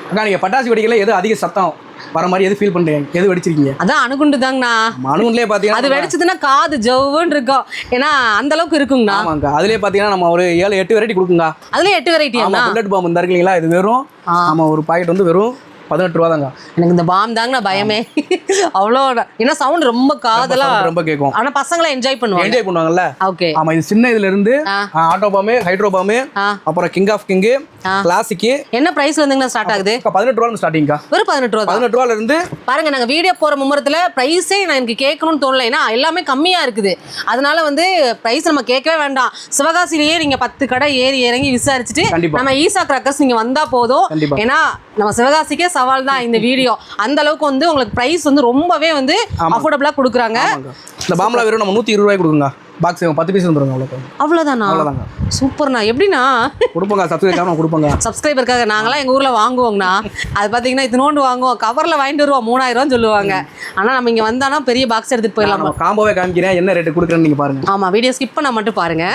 S1: அக்கா நீங்க பட்டாசு வெடிக்கல எது அதிக சத்தம்? வர மாதிரி எது ஃபீல் பண்றீங்க? எது வெடிச்சிருக்கீங்க?
S2: அதான் அணுகுண்டு தாங்கண்ணா.
S1: மனுன்லயே
S2: அது
S1: பாத்தீங்கன்னா
S2: வெடிச்சதுன்னா காது ஜவ்வுன்னு இருக்கும். ஏன்னா அந்த அளவுக்கு இருக்குங்கண்ணா.
S1: ஆமாங்க. அதுலயே பாத்தீங்கன்னா நம்ம ஒரு ஏழு எட்டு வெரைட்டி கொடுக்குங்க.
S2: அதுல எட்டு வெரைட்டி
S1: ஆமா புல்லட் பாம்பு இந்த இருக்கு இல்லைங்களா இது வெறும். ஆமா ஒரு பாக்கெட் வந்து வெறும் பதினெட்டு ரூபா தாங்க
S2: எனக்கு இந்த பாம் தாங்கண்ணா பயமே. அவ்வளோ ஏன்னா சவுண்ட் ரொம்ப
S1: sound ரொம்ப கேட்கும்
S2: ஆனா பசங்களை என்ஜாய் பண்ணுவாங்க.
S1: என்ஜாய் பண்ணுவாங்கல்ல?
S2: ஓகே
S1: ஆமா இது சின்ன இதுல இருந்து. ஆட்டோ பாம்பு ஹைட்ரோ பாம்பு
S2: ஆ.
S1: அப்புறம் கிங் ஆஃப் கிங்
S2: ஆ.
S1: கிளாசிக்கு
S2: என்ன பிரைஸ்ல இருந்துங்கண்ணா ஸ்டார்ட் ஆகுது?
S1: பதினெட்டு ரூபா ஸ்டார்டிங்கா
S2: வெறும் பதினெட்டு ரூபா தான்.
S1: பதினெட்டு ரூபால இருந்து
S2: பாருங்க நாங்க வீடியோ போற மும்முரத்துல பிரைஸே நான் எனக்கு கேட்கணும்னு தோணல. ஏன்னா எல்லாமே கம்மியா இருக்குது. அதனால வந்து பிரைஸ் நம்ம கேட்கவே வேண்டாம். சிவகாசிலேயே நீங்க பத்து கடை ஏறி இறங்கி விசாரிச்சுட்டு. நம்ம ஈசா கிராக்கர்ஸ் நீங்க வந்தா போதும். ஏன்னா நம்ம சிவகாசிக்கே சவால் தான் இந்த வீடியோ அந்த அளவுக்கு வந்து உங்களுக்கு பிரைஸ் வந்து ரொம்பவே வந்து அஃபோர்டபுளா கொடுக்குறாங்க.
S1: இந்த பாம்புல வெறும் நம்ம நூத்தி இருபது ரூபாய் கொடுக்குங்க. பாக்ஸ் பத்து பீஸ் வந்துருங்க அவ்வளோ
S2: அவ்வளவுதானா?
S1: அவ்வளோதாங்க
S2: சூப்பர்ண்ணா. எப்படின்னா
S1: கொடுப்போங்க சப்ஸ்கிரைப் கொடுப்போங்க.
S2: சப்ஸ்கிரைபருக்காக நாங்களாம் எங்கள் ஊரில் வாங்குவோங்கண்ணா. அது பார்த்தீங்கன்னா இத்தினோண்டு வாங்குவோம். கவரில் வாங்கிட்டு வருவோம். மூணாயிரம் சொல்லுவாங்க. ஆனால் நம்ம இங்கே வந்தானா பெரிய பாக்ஸ் எடுத்துகிட்டு போயிடலாம்?
S1: காம்போவே காமிக்கிறேன். என்ன ரேட்டு கொடுக்குறேன்னு நீங்க பாருங்க.
S2: ஆமாம் வீடியோ ஸ்கிப் பண்ண மட்டும் பாருங்க.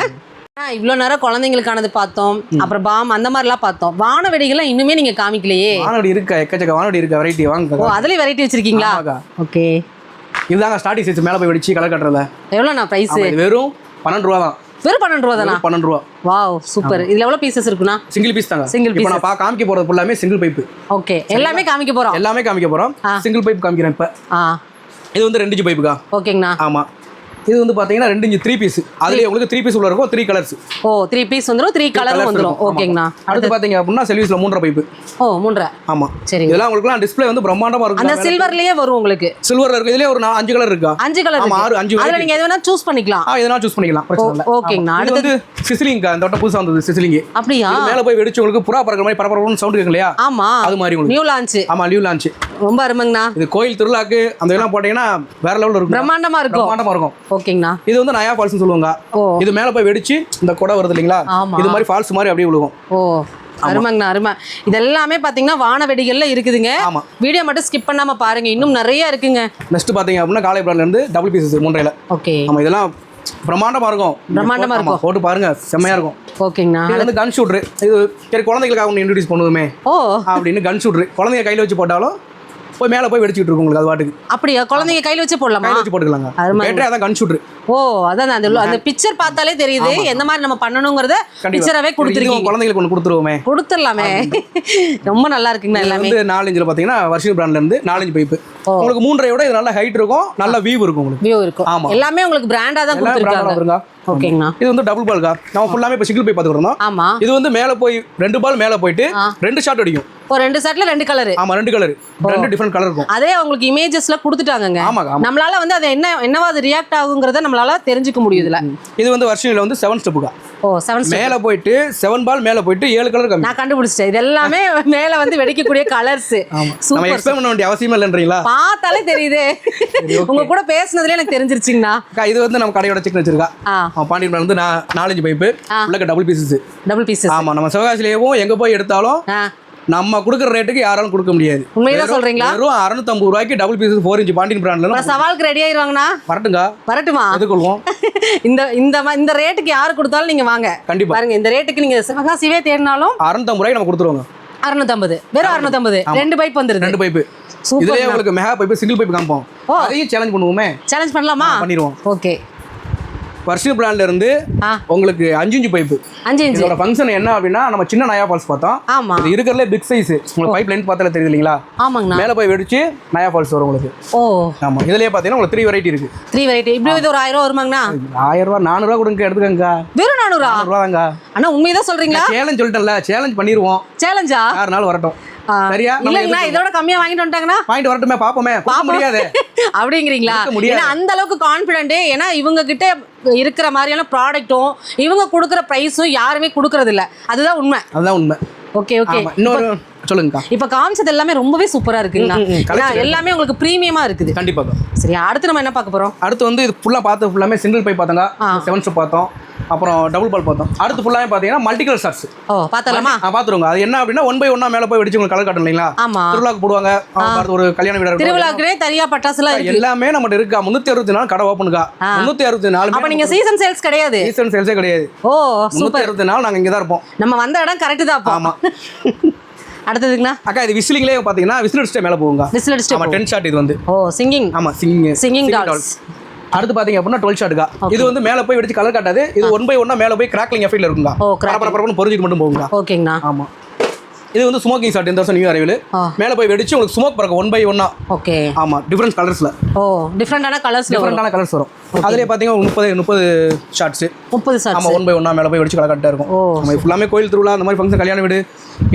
S2: இவ்வளோ நேரம் குழந்தைங்களுக்கானது பார்த்தோம். அப்புறம் பாம் அந்த மாதிரிலாம் பார்த்தோம். வான வெடிகள்லாம் இன்னுமே நீங்கள் காமிக்கலையே.
S1: வானொடி இருக்கா? எக்கச்சக்க வானொடி இருக்கா? வெரைட்டி
S2: ஓ
S1: வாங்க
S2: அதுலேயும் வெரைட்டி வச்சிருக்கீங்களா. ஓகே
S1: இதுதாங்க ஸ்டார்டிங் சைஸ் மேலே போய் வெடிச்சு கலர் கட்டுறத
S2: எவ்வளோண்ணா ப்ரைஸு
S1: ஆமா, இது வெறும் பன்னெண்டு ரூபா தான்.
S2: வெறும் பன்னெண்டு ரூபா தானா?
S1: பன்னெண்டு ரூபா.
S2: வாவ் சூப்பர் இதில் எவ்வளோ பீசஸ் இருக்குண்ணா?
S1: சிங்கிள் பீஸ் தாங்க.
S2: Single
S1: இப்போ நான் பா காமிக்க போறது ஃபுல்லாமே சிங்கிள் பைப்பு
S2: ஓகே எல்லாமே காமிக்க போகிறோம்
S1: எல்லாமே காமிக்க போறோம். சிங்கிள் பைப் காமிக்கிறேன் இப்போ. இது வந்து ரெண்டு பைப்புக்கா
S2: ஓகேங்கண்ணா.
S1: ஆமா. இது வந்து பார்த்தீங்கன்னா ரெண்டு இன்ச்சு த்ரீ பீஸ் அதுலேயே உங்களுக்கு த்ரீ பீஸ் உள்ள இருக்கும் த்ரீ கலர்ஸ்
S2: ஓ த்ரீ பீஸ் வந்துடும் த்ரீ கலரும் வந்துடும் ஓகேங்கண்ணா
S1: அடுத்து பார்த்தீங்க அப்படின்னா செல்விஸில் மூன்றரை பைப்பு
S2: ஓ மூன்றரை.
S1: ஆமாம்
S2: சரிங்க.
S1: இதெல்லாம் உங்களுக்குலாம் டிஸ்ப்ளே வந்து பிரம்மாண்டமாக
S2: அந்த
S1: இருக்கும்
S2: சில்வர்லயே வரும் உங்களுக்கு.
S1: சில்வரில் இருக்கு. இதுலேயே ஒரு அஞ்சு கலர் இருக்கா?
S2: அஞ்சு கலர்
S1: ஆறு, அஞ்சு
S2: அதுல
S1: variety.
S2: நீங்க எது வேணா சூஸ் பண்ணிக்கலாம்.
S1: ஆ எதனா சூஸ் பண்ணிக்கலாம். பிரச்சனை இல்லை.
S2: ஓகேங்கண்ணா
S1: இது வந்து சிசிலிங் இந்த வட்டம் புதுசாக வந்தது சிசிலிங்
S2: அப்படியா?
S1: மேலே போய் வெடிச்சு உங்களுக்கு புறா பறக்கிற மாதிரி பரபரப்புன்னு சவுண்ட் கேட்கும் இல்லையா?
S2: ஆமா.
S1: அது மாதிரி உங்களுக்கு.
S2: நியூ லான்ச்
S1: ஆமாம் லீவ் லான்ச்
S2: ரொம்ப அருமைங்கண்ணா.
S1: இது கோயில் திருவிழாக்கு அந்த இதெல்லாம் போட்டீங்கன்னா வேற லெவலில் இருக்கும்.
S2: பிரம்மாண்டமா இருக்கும்.
S1: பிரம்மாண்டமாக இருக்கும்.
S2: ஓகேங்கண்ணா.
S1: இது வந்து நயா ஃபால்ஸ்னு சொல்லுவாங்க. இது மேலே போய் வெடிச்சு இந்த குடை வருது இல்லைங்களா. இது மாதிரி ஃபால்ஸ் மாதிரி அப்படியே விழுகும்.
S2: ஓ அருமைங்கண்ணா அருமை. இதெல்லாமே பாத்தீங்கன்னா வான வெடிகள்ல இருக்குதுங்க. வீடியோ மட்டும் ஸ்கிப் பண்ணாம பாருங்க. இன்னும் நிறைய இருக்குங்க.
S1: நெக்ஸ்ட் பார்த்தீங்க அப்படின்னா காலை பிராண்ட்ல இருந்து டபுள் பீசஸ் மூன்றையில்.
S2: ஓகே.
S1: ஆமாம் இதெல்லாம் பிரம்மாண்டமாக இருக்கும்.
S2: பிரம்மாண்டமா
S1: ஆமா, போட்டு பாருங்க. செம்மையா இருக்கும்.
S2: ஓகேங்கண்ணா.
S1: இது வந்து கன் ஷூட்ரு இது சரி குழந்தைகளுக்காக ஒன்று இன்ட்ரடியூஸ் பண்ணுவோமே.
S2: ஓ.
S1: அப்படின்னு கன் ஷூட்ரு குழந்தைங்க கையில் வச்சு போட்டாலும் போய் மேலே போய் வெடிச்சிட்டு இருக்கும் உங்களுக்கு அது பாட்டுக்கு.
S2: அப்படியா? குழந்தைங்க கையில வச்சு போடலாமா?
S1: கையில் வச்சு போட்டுக்கலாங்க. பேட்டரி அதான் கன் ஷூட்ரு
S2: ஓ அதான் அந்த அந்த பிக்சர் பார்த்தாலே தெரியுது. எந்த மாதிரி நம்ம பண்ணணுங்கிறத பிக்சராகவே கொடுத்துருக்கீங்க.
S1: குழந்தைங்களுக்கு ஒன்று கொடுத்துருவோமே.
S2: கொடுத்துடலாமே. ரொம்ப நல்லா இருக்குங்கண்ணா
S1: இது
S2: எல்லாமே.
S1: வந்து நாலஞ்சில் பார்த்தீங்கன்னா வர்ஷினி பிராண்ட்ல இருந்து நாலஞ்சு பைப்பு உங்களுக்கு மூன்றரையோட இது நல்ல ஹைட் இருக்கும். நல்ல வியூ இருக்கும் உங்களுக்கு.
S2: வியூ இருக்கும்.
S1: ஆமா.
S2: எல்லாமே உங்களுக்கு பிராண்டா தான் கொடுத்துருக்காங்க. ஓகேங்கண்ணா.
S1: இது வந்து டபுள் பால்கா நம்ம ஃபுல்லாமே இப்போ சிங்கிள் பை பார்த்துக்கிறோம்
S2: ஆமா.
S1: இது வந்து மேலே போய் ரெண்டு பால் மேலே போயிட்டு. ரெண்டு ஷாட் அடிக்கும்.
S2: ஒரு ரெண்டு செட்ல ரெண்டு கலரு
S1: ஆமா ரெண்டு கலர் ரெண்டு டிஃப்ரெண்ட் கலர் இருக்கும்.
S2: அதே உங்களுக்கு இமேஜஸ்ல கொடுத்துட்டாங்கங்க.
S1: ஆமா.
S2: நம்மளால வந்து அது என்ன என்னவா அது ரியாக்ட் ஆகுங்கிறத நம்மளால தெரிஞ்சுக்க முடியுதுல.
S1: இது வந்து வருஷனில் வந்து செவன் ஸ்டெப்புக்கா
S2: ஓ செவன்
S1: மேலே போயிட்டு செவன் பால் மேலே போயிட்டு ஏழு கலர் கம்மி.
S2: நான் கண்டுபிடிச்சிட்டேன். இது எல்லாமே [laughs] மேல வந்து வெடிக்கக்கூடிய கலர்ஸ்
S1: நம்ம எக்ஸ்பிளைன் பண்ண வேண்டிய அவசியமே இல்லைன்றீங்களா?
S2: பார்த்தாலே தெரியுது. உங்க கூட பேசுனதுல எனக்கு தெரிஞ்சிருச்சுங்கண்ணா.
S1: இது வந்து நம்ம கடையோட சிக்கன் வச்சிருக்கா? பாண்டியன் வந்து நான் நாலஞ்சு பைப்பு உள்ளக்க டபுள் பீசஸ்
S2: டபுள் பீசஸ்
S1: ஆமா நம்ம சிவகாசிலேயும் எங்க போய் எடுத்தாலும் நம்ம கொடுக்குற ரேட்டுக்கு யாராலும் கொடுக்க முடியாது.
S2: உண்மையதான் சொல்றீங்களா?
S1: வெறும் அறுநூத்தம்பது ரூபாய்க்கு double pieces four inch Pandiyan பிராண்ட்ல
S2: சவாலுக்கு ரெடி ஆயிருவாங்கண்ணா?
S1: வரட்டுங்க
S2: வரட்டுமா?
S1: எதுக்கொள்வோம் [laughs]
S2: இந்த இந்த இந்த ரேட்டுக்கு யாரு கொடுத்தாலும் நீங்க வாங்க.
S1: கண்டிப்பா.
S2: பாருங்க இந்த ரேட்டுக்கு நீங்க சிவகாசிவே தேடினாலும்
S1: அறுநூத்தம்பது ரூபாய்க்கு நம்ம கொடுத்துருவோங்க.
S2: அறுநூத்தம்பது. வெறும் அறுநூத்தம்பது. ரெண்டு பைப் வந்துருது.
S1: ரெண்டு பைப்பு இதுலயே உங்களுக்கு மெகா பைப்பு சிங்கிள் பைப் காமிப்போம்.
S2: ஓ.
S1: அதையும் சேலஞ்ச் பண்ணுவோமே.
S2: சேலஞ்ச் பண்ணலாமா?
S1: பண்ணிடுவோம்.
S2: ஓகே
S1: வர்ஷினி பிராண்ட்ல இருந்து உங்களுக்கு அஞ்சு இன்ச்சு பைப்பு
S2: அஞ்சு இன்ச்சு.
S1: இதோட ஃபங்க்ஷன் என்ன அப்படின்னா நம்ம சின்ன நயா ஃபால்ஸ் பார்த்தோம்.
S2: ஆமா.
S1: இது இருக்கிறதுல பிக் சைஸ் உங்களுக்கு பைப் லென்த் பார்த்தாலே தெரியுது இல்லைங்களா
S2: ஆமாங்கண்ணா.
S1: மேலே போய் வெடிச்சு நயா ஃபால்ஸ் வரும் உங்களுக்கு.
S2: ஓ.
S1: ஆமா. இதுலயே பார்த்தீங்கன்னா உங்களுக்கு த்ரீ வெரைட்டி இருக்கு.
S2: த்ரீ வெரைட்டி இப்படி இது ஒரு ஆயிரம் ரூபா வருமாங்கண்ணா?
S1: ஆயிரம் ரூபா நானூறுவா கொடுங்க எடுத்துக்கங்க.
S2: வெறும் நானூறா?
S1: நானூறுவா தாங்க
S2: அண்ணா உண்மையதான் சொல்றீங்களா?
S1: சேலஞ்ச் சொல்லிட்டேன்ல சேலஞ்ச் பண்ணிடுவோம்.
S2: சேலஞ்சா
S1: யாரு நாள் வரட்டும். சரியா?
S2: இல்லைங்கண்ணா இதோட கம்மியா வாங்கிட்டு வந்துட்டாங்கன்னா
S1: பாயிண்ட் வரட்டுமே பாப்போமே. [laughs] முடியாது.
S2: அப்படிங்கிறீங்களா. ஏன்னா அந்த அளவுக்கு கான்ஃபிடென்ட் ஏன்னா இவங்க கிட்ட இருக்கிற மாதிரியான ப்ராடக்ட்டும் இவங்க கொடுக்குற ப்ரைஸும் யாருமே கொடுக்கறது இல்ல அதுதான் உண்மை.
S1: அதுதான் உண்மை.
S2: ஓகே ஓகே
S1: இன்னொரு
S2: இப்ப காமிச்சது எல்லாமே ரொம்பவே சூப்பரா. ஏன்னா எல்லாமே உங்களுக்கு ப்ரீமியமா இருக்குது.
S1: கண்டிப்பாக
S2: சரி அடுத்து நம்ம என்ன பார்க்க போறோம்?
S1: அடுத்து வந்து இது ஃபுல்லாக பார்த்து ஃபுல்லாமே சிங்கிள் பை பார்த்தோங்க. செவன் ஸ்டெப் பார்த்தோம். அப்புறம் டபுள் பால் பார்த்தோம். அடுத்து ஃபுல்லாமே பார்த்தீங்கன்னா மல்டி கலர் ஷார்ட்ஸ்
S2: ஓ பார்த்தலாமா
S1: பார்த்துருங்க அது என்ன அப்படின்னா ஒன் பை ஒன்னா மேலே போய் வெடிச்சு உங்களுக்கு கலர் காட்டும் இல்லைங்களா?
S2: ஆமா.
S1: திருவிழாக்கு போடுவாங்க. ஒரு கல்யாண வீடு.
S2: திருவிழாக்குனே தனியா பட்டாசுலாம்
S1: எல்லாமே நம்மகிட்ட இருக்கா? முந்நூற்றி அறுபத்தி நாலு கடை ஓப்பனுக்கா முந்நூற்றி அறுபத்தி நாலு
S2: அப்ப நீங்க சீசன் சேல்ஸ் கிடையாது.
S1: சீசன் சேல்ஸே கிடையாது.
S2: ஓ
S1: முந்நூற்றி அறுபத்தி நாலு நாங்கள் இங்கே தான் இருப்போம்.
S2: நம்ம வந்த இடம் கரெக்ட் தான்
S1: ஆமாம் [laughs]
S2: அடுத்ததுங்கண்ணா
S1: அக்கா இது விசிலிங்லேயே பார்த்தீங்கன்னா விசில் அடிச்சுட்டே மேலே போகுங்க.
S2: விசில் அடிச்சுட்டு
S1: டென் ஷாட் இது வந்து.
S2: ஓ சிங்கிங்
S1: ஆமாம் சிங்கிங்
S2: Singing dolls.
S1: அடுத்து பாத்தீங்க அப்படின்னா டுவெல் ஷாட்டுக்கா இது வந்து மேலே போய் வெடிச்சு கலர் காட்டாது. இது ஒன் பை ஒன்னா மேலே போய் கிராக்லிங் எஃபெக்ட்ல இருக்குங்க.
S2: ஓ, crackling.
S1: பரபரப்பு பொறிஞ்சிட்டு மட்டும் போகுங்க
S2: ஓகேங்கண்ணா
S1: ஆமா இது வந்து ஸ்மோக்கிங் ஷாட் இந்த வருஷம் நியூ அரைவில். மேலே போய் வெடிச்சு உங்களுக்கு ஸ்மோக் பறக்க ஒன் பை ஒன்னா
S2: ஓகே.
S1: ஆமா டிஃப்ரெண்ட் கலர்ஸ்ல
S2: ஓ டிஃப்ரெண்டான கலர்ஸ்ல வரும்.
S1: டிஃப்ரெண்டான கலர்ஸ் வரும் அதுலேயே பார்த்தீங்கன்னா முப்பது முப்பது ஷார்ட்ஸ்
S2: முப்பது சார்
S1: ஆமா ஒன் பை ஒன்னா மேலே போய் வெடிச்சு கலர் கரெக்டாக இருக்கும்.
S2: ஓ.
S1: நம்ம ஃபுல்லாமே கோயில் திருவிழா அந்த மாதிரி ஃபங்க்ஷன் கல்யாண வீடு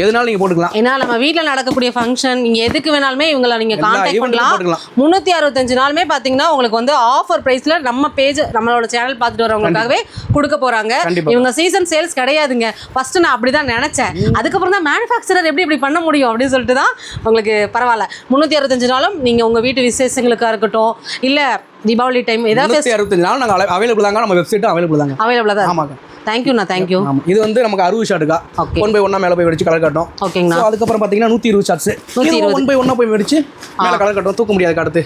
S1: எதுனாலும் நீங்க போட்டுக்கலாம்.
S2: ஏன்னா நம்ம வீட்ல நடக்கக்கூடிய ஃபங்க்ஷன் நீங்க எதுக்கு வேணாலுமே இவங்களை நீங்க காண்டாக்ட் பண்ணலாம். முந்நூற்றி அறுபத்தஞ்சு நாளுமே பார்த்தீங்கன்னா உங்களுக்கு வந்து ஆஃபர் ப்ரைஸில் நம்ம பேஜ் நம்மளோட சேனல் பார்த்துட்டு வரவங்களுக்காகவே கொடுக்க போறாங்க. இவங்க சீசன் சேல்ஸ் கிடையாதுங்க. ஃபர்ஸ்ட் நான் அப்படி தான் நினச்சேன் அதுக்கப்புறம் தான் மேனுஃபேக்சரர் எப்படி இப்படி பண்ண முடியும் அப்படின்னு சொல்லிட்டு தான் உங்களுக்கு பரவாயில்ல. முந்நூற்றி அறுபத்தஞ்சு நாளும் நீங்கள் உங்கள் வீட்டு விசேஷங்களுக்காக இருக்கட்டும் இல்லை தீபாவளி டைம் ஏதாவது
S1: அறுபத்தஞ்சு நாள் நாங்கள் அவைலபிள் தாங்க. நம்ம வெப்சைட்டும் அவைலபிள் தாங்க.
S2: அவைலபிளாக தான்
S1: ஆமாங்க.
S2: தேங்க்யூண்ணா தேங்க்யூ
S1: இது வந்து நமக்கு அறுபது ஷாட்டுக்கா. ஒன் பை ஒன்னா மேலே போய் வெடிச்சு கலர் காட்டும். ஸோ அதுக்கப்புறம் பார்த்தீங்கன்னா நூற்றி இருபது
S2: 120.
S1: ஒன் பை ஒன்னா போய் வெடிச்சு மேலே கலர் கட்டும். தூக்க முடியாது அடுத்து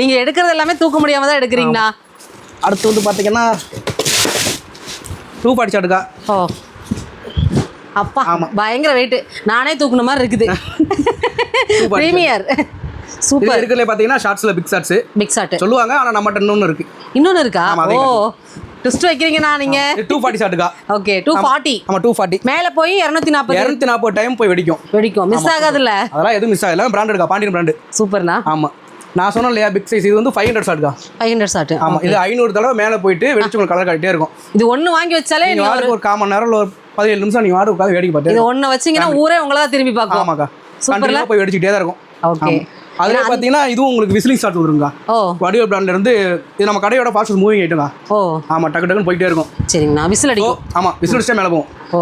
S2: நீங்கள் எடுக்கிறது எல்லாமே தூக்க முடியாமல் தான் எடுக்கிறீங்களா?
S1: அடுத்து வந்து பார்த்தீங்கன்னா டூ ஃபார்ட்டி ஷாட்டுக்கா
S2: ஓ. அப்பா பயங்கர வெயிட் நானே தூக்குன மாதிரி இருக்குது. ப்ரீமியர் சூப்பர்
S1: இருக்கிறதுல பார்த்தீங்கன்னா ஷார்ட்ஸில் பிக் ஷார்ட்ஸ்
S2: பிக் ஷாட்
S1: சொல்லுவாங்க ஆனால் நம்மகிட்ட இன்னொன்று இருக்கு.
S2: இன்னொன்று இருக்கா?
S1: ஆமா,
S2: ஓ. ட்விஸ்ட் வைக்கிறீங்கண்ணா நீங்க.
S1: டூ ஃபார்ட்டி ஷாட்டுக்கா
S2: ஓகே டூ ஃபார்ட்டி
S1: ஆமாம் டூ ஃபார்ட்டி
S2: மேலே போய் இரநூத்தி நாற்பது
S1: இரநூத்தி நாற்பது டைம் போய் வெடிக்கும்.
S2: வெடிக்கும். மிஸ் ஆகாதுல்ல?
S1: அதெல்லாம் எதுவும் மிஸ் ஆகல பிராண்ட் இருக்கா? பாண்டியன் பிராண்டு
S2: சூப்பர்ண்ணா
S1: ஆமாம் நான் சொன்னேன் இல்லையா பிக் சைஸ் இது வந்து ஃபைவ் ஹண்ட்ரட் ஷாட்டுக்கா
S2: ஃபைவ் ஹண்ட்ரட் ஷார்ட்
S1: ஆமாம் இது ஐநூறு தடவை மேலே போயிட்டு உங்களுக்கு கலர் காட்டிட்டே இருக்கும்.
S2: இது ஒண்ணு வாங்கி வச்சாலே
S1: ஒரு காமன் நேரம் ஒரு பதினேழு நிமிஷம் நீங்கள் வாடகை உட்காந்து வேடிக்கை பார்த்து
S2: இது ஒண்ணு வச்சீங்கன்னா ஊரே உங்களை தான் திரும்பி பார்க்கும்.
S1: ஆமாக்கா.
S2: சூப்பர்ல?
S1: போய் வெடிச்சிக்கிட்டே தான் இருக்கும்.
S2: ஓகே
S1: அதில் பார்த்தீங்கன்னா இதுவும் உங்களுக்கு விசிலிங் ஸ்டார்ட் வந்துருங்க
S2: ஓ.
S1: வடிவல் பிராண்ட்ல இருந்து இது நம்ம கடையோட ஃபாஸ்ட் மூவிங் ஐட்டுங்க
S2: ஓ.
S1: ஆமாம் டக்கு டக்குன்னு போயிட்டே இருக்கும்.
S2: சரிங்கண்ணா. விசில் அடிக்கும்.
S1: ஆமாம் விசில் அடிச்சா மேலே போகும்
S2: ஓ.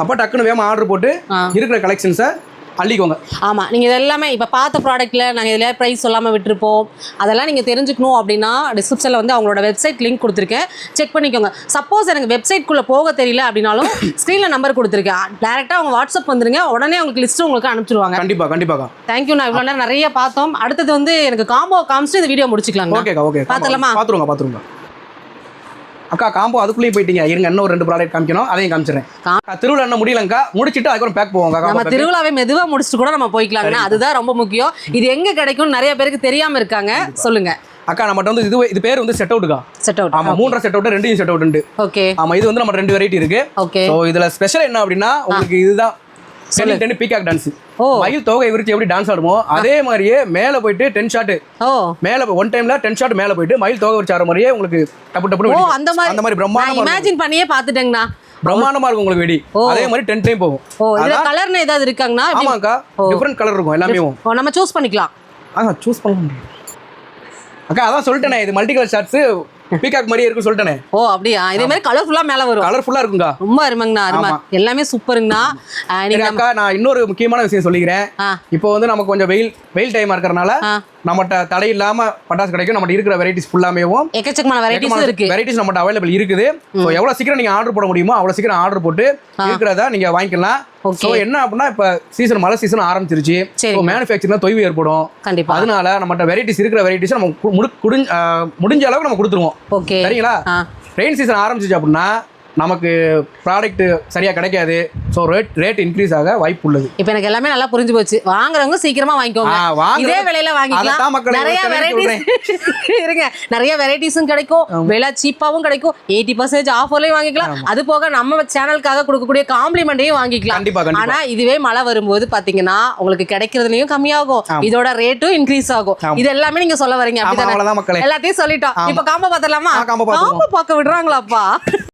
S1: அப்போ டக்குன்னு வேகமாக ஆர்டர் போட்டு. இருக்கிற கலெக்ஷன்ஸை அள்ளிக்கோங்க.
S2: ஆமா நீங்க இது எல்லாமே இப்போ பார்த்த ப்ராடக்ட்ல நாங்க இதுல ப்ரைஸ் சொல்லாம விட்டுருப்போம். அதெல்லாம் நீங்க தெரிஞ்சுக்கணும் அப்படின்னா டிஸ்கிரிப்ஷன்ல வந்து அவங்களோட வெப்சைட் லிங்க் கொடுத்துருக்கேன். செக் பண்ணிக்கோங்க. சப்போஸ் எனக்கு வெப்சைட் குள்ள போக தெரியல அப்படின்னாலும் ஸ்க்ரீன்ல நம்பர் கொடுத்துருக்கேன். டேரெக்டாக அவங்க வாட்ஸ்அப் வந்துருங்க. உடனே உங்களுக்கு லிஸ்ட் உங்களுக்கு அனுப்பிச்சிருவாங்க.
S1: கண்டிப்பாக கண்டிப்பாக்கா.
S2: தேங்க்யூ நான் இவ்வளோ நேரம் நிறைய பார்த்தோம். அடுத்தது வந்து எனக்கு காம்போ காமிச்சிட்டு இந்த வீடியோ முடிச்சுக்கலாங்க
S1: ஓகேக்கா ஓகே.
S2: பார்த்துடலாமா?
S1: பார்த்துருங்க பார்த்துருங்க அக்கா காம்போ அதுக்குள்ளேயும் போயிட்டீங்க. இருங்க இன்னும் ஒரு ரெண்டு ப்ராடக்ட் காமிக்கணும். அதையும் காமிச்சிடுறேன். திருவிழா என்ன முடியலங்கா? முடிச்சிட்டு அதுக்கப்புறம் பேக் போவோங்க
S2: நம்ம. திருவிழாவை மெதுவா முடிச்சுட்டு கூட நம்ம போய்க்கலாங்கண்ணா அதுதான் ரொம்ப முக்கியம். இது எங்க கிடைக்கும் நிறைய பேருக்கு தெரியாம இருக்காங்க. சொல்லுங்க.
S1: அக்கா நம்மகிட்ட வந்து இது இது பேர் வந்து செட் அவுட்டுக்கா
S2: செட் அவுட்
S1: ஆமா மூன்றரை செட் அவுட் ரெண்டு செட் அவுட் உண்டு.
S2: ஓகே
S1: ஆமா இது வந்து நம்ம ரெண்டு வெரைட்டி இருக்கு.
S2: ஓகே
S1: ஸோ இதுல ஸ்பெஷல் என்ன அப்படின்னா உங்களுக்கு இதுதான் டென் பீகாக் டான்ஸ். மயில் தொகை விரிச்சு எப்படி டான்ஸ் ஆடுமோ அதே மாதிரியே மேலே போயிட்டு டென் ஷாட் மேலே ஒன் டைம்ல டென் ஷாட் மேலே போயிட்டு மயில் தொகை விரிச்சு ஆடுற மாதிரியே உங்களுக்கு டப்பு வெடிக்கும்.
S2: அந்த மாதிரி
S1: அந்த மாதிரி பிரம்மாண்டமா.
S2: இமேஜின் பண்ணியே பார்த்துட்டேங்கண்ணா.
S1: பிரம்மாண்டமா இருக்கும் உங்களுக்கு வெடி. அதே மாதிரி டென் டைம் போகும்.
S2: இதுல கலர்னு ஏதாவது இருக்காங்கண்ணா?
S1: ஆமாக்கா. டிஃப்ரெண்ட் கலர் இருக்கும் எல்லாமே
S2: நம்ம சூஸ் பண்ணிக்கலாம்.
S1: ஆ சூஸ் பண்ண முடியும் அக்கா அதான் சொல்லிட்டேனே இது மல்டி கலர் ஷார்ட்ஸ் பீகாக் மாதிரியே இருக்கும் சொல்லிட்டேனே.
S2: ஓ அப்படியா? இதே மாதிரி கலர்ஃபுல்லா மேல வரும்.
S1: கலர்ஃபுல்லா இருக்குங்கா.
S2: ரொம்ப அருமைங்கண்ணா அருமை. எல்லாமே சூப்பருங்கண்ணா. நீங்க
S1: அக்கா நான் இன்னொரு முக்கியமான விஷயம் சொல்லிக்கிறேன். இப்போ வந்து நமக்கு கொஞ்சம் வெயில் வெயில் டைமா இருக்கறனால நம்மகிட்ட தடை இல்லாம பட்டாசு கிடைக்கும். நம்மகிட்ட இருக்கிற வெரைட்டிஸ் ஃபுல்லாமேவும்
S2: எக்கச்சக்கமான வெரைட்டிஸ் இருக்கு.
S1: வெரைட்டிஸ் நம்மகிட்ட அவைலபிள் இருக்குது. ஸோ எவ்வளவு சீக்கிரம் நீங்க ஆர்டர் போட முடியுமோ அவ்வளவு சீக்கிரம் ஆர்டர் போட்டு இருக்கிறத நீங்க வாங்கிக்கலாம். ஸோ என்ன அப்படின்னா இப்போ சீசன் மழை சீசன் ஆரம்பிச்சிருச்சு.
S2: சரி.
S1: ஸோ மேனுஃபேக்சரிங் தொய்வு ஏற்படும்.
S2: கண்டிப்பா.
S1: அதனால நம்மகிட்ட வெரைட்டிஸ் இருக்கிற வெரைட்டிஸ் நம்ம முடிஞ்ச அளவுக்கு நம்ம கொடுத்துருவோம்.
S2: ஓகே
S1: சரிங்களா? ரெயின் சீசன் ஆரம்பிச்சிச்சு அப்படின்னா நமக்கு ப்ராடக்ட் சரியா கிடைக்காது. ஸோ ரேட் ரேட் இன்க்ரீஸ் ஆக வாய்ப்பு உள்ளது.
S2: இப்போ எனக்கு எல்லாமே நல்லா புரிஞ்சு போச்சு. வாங்குறவங்க சீக்கிரமா வாங்கிக்கோங்க. இதே விலையில வாங்கிக்கலாம். நிறைய வெரைட்டிஸ் [laughs] இருங்க. நிறைய வெரைட்டிஸும் கிடைக்கும். விலை சீப்பாவும் கிடைக்கும். எயிட்டி பர்சன்டேஜ் ஆஃபர்லயும் வாங்கிக்கலாம். அது போக நம்ம சேனலுக்காக கொடுக்கக்கூடிய காம்ப்ளிமெண்ட்டையும் வாங்கிக்கலாம்.
S1: கண்டிப்பா கண்டிப்பா.
S2: ஆனா இதுவே மழை வரும்போது பாத்தீங்கன்னா உங்களுக்கு கிடைக்கிறதுலயும் கம்மியாகும். இதோட ரேட்டும் இன்க்ரீஸ் ஆகும். இது எல்லாமே நீங்க சொல்ல வரீங்க. அப்படிதானே? எல்லாத்தையும் சொல்லிட்டோம். இப்ப காம்போ பாத்திரலாமா. காம்போ பார்க்க விடுறாங்களாப்பா?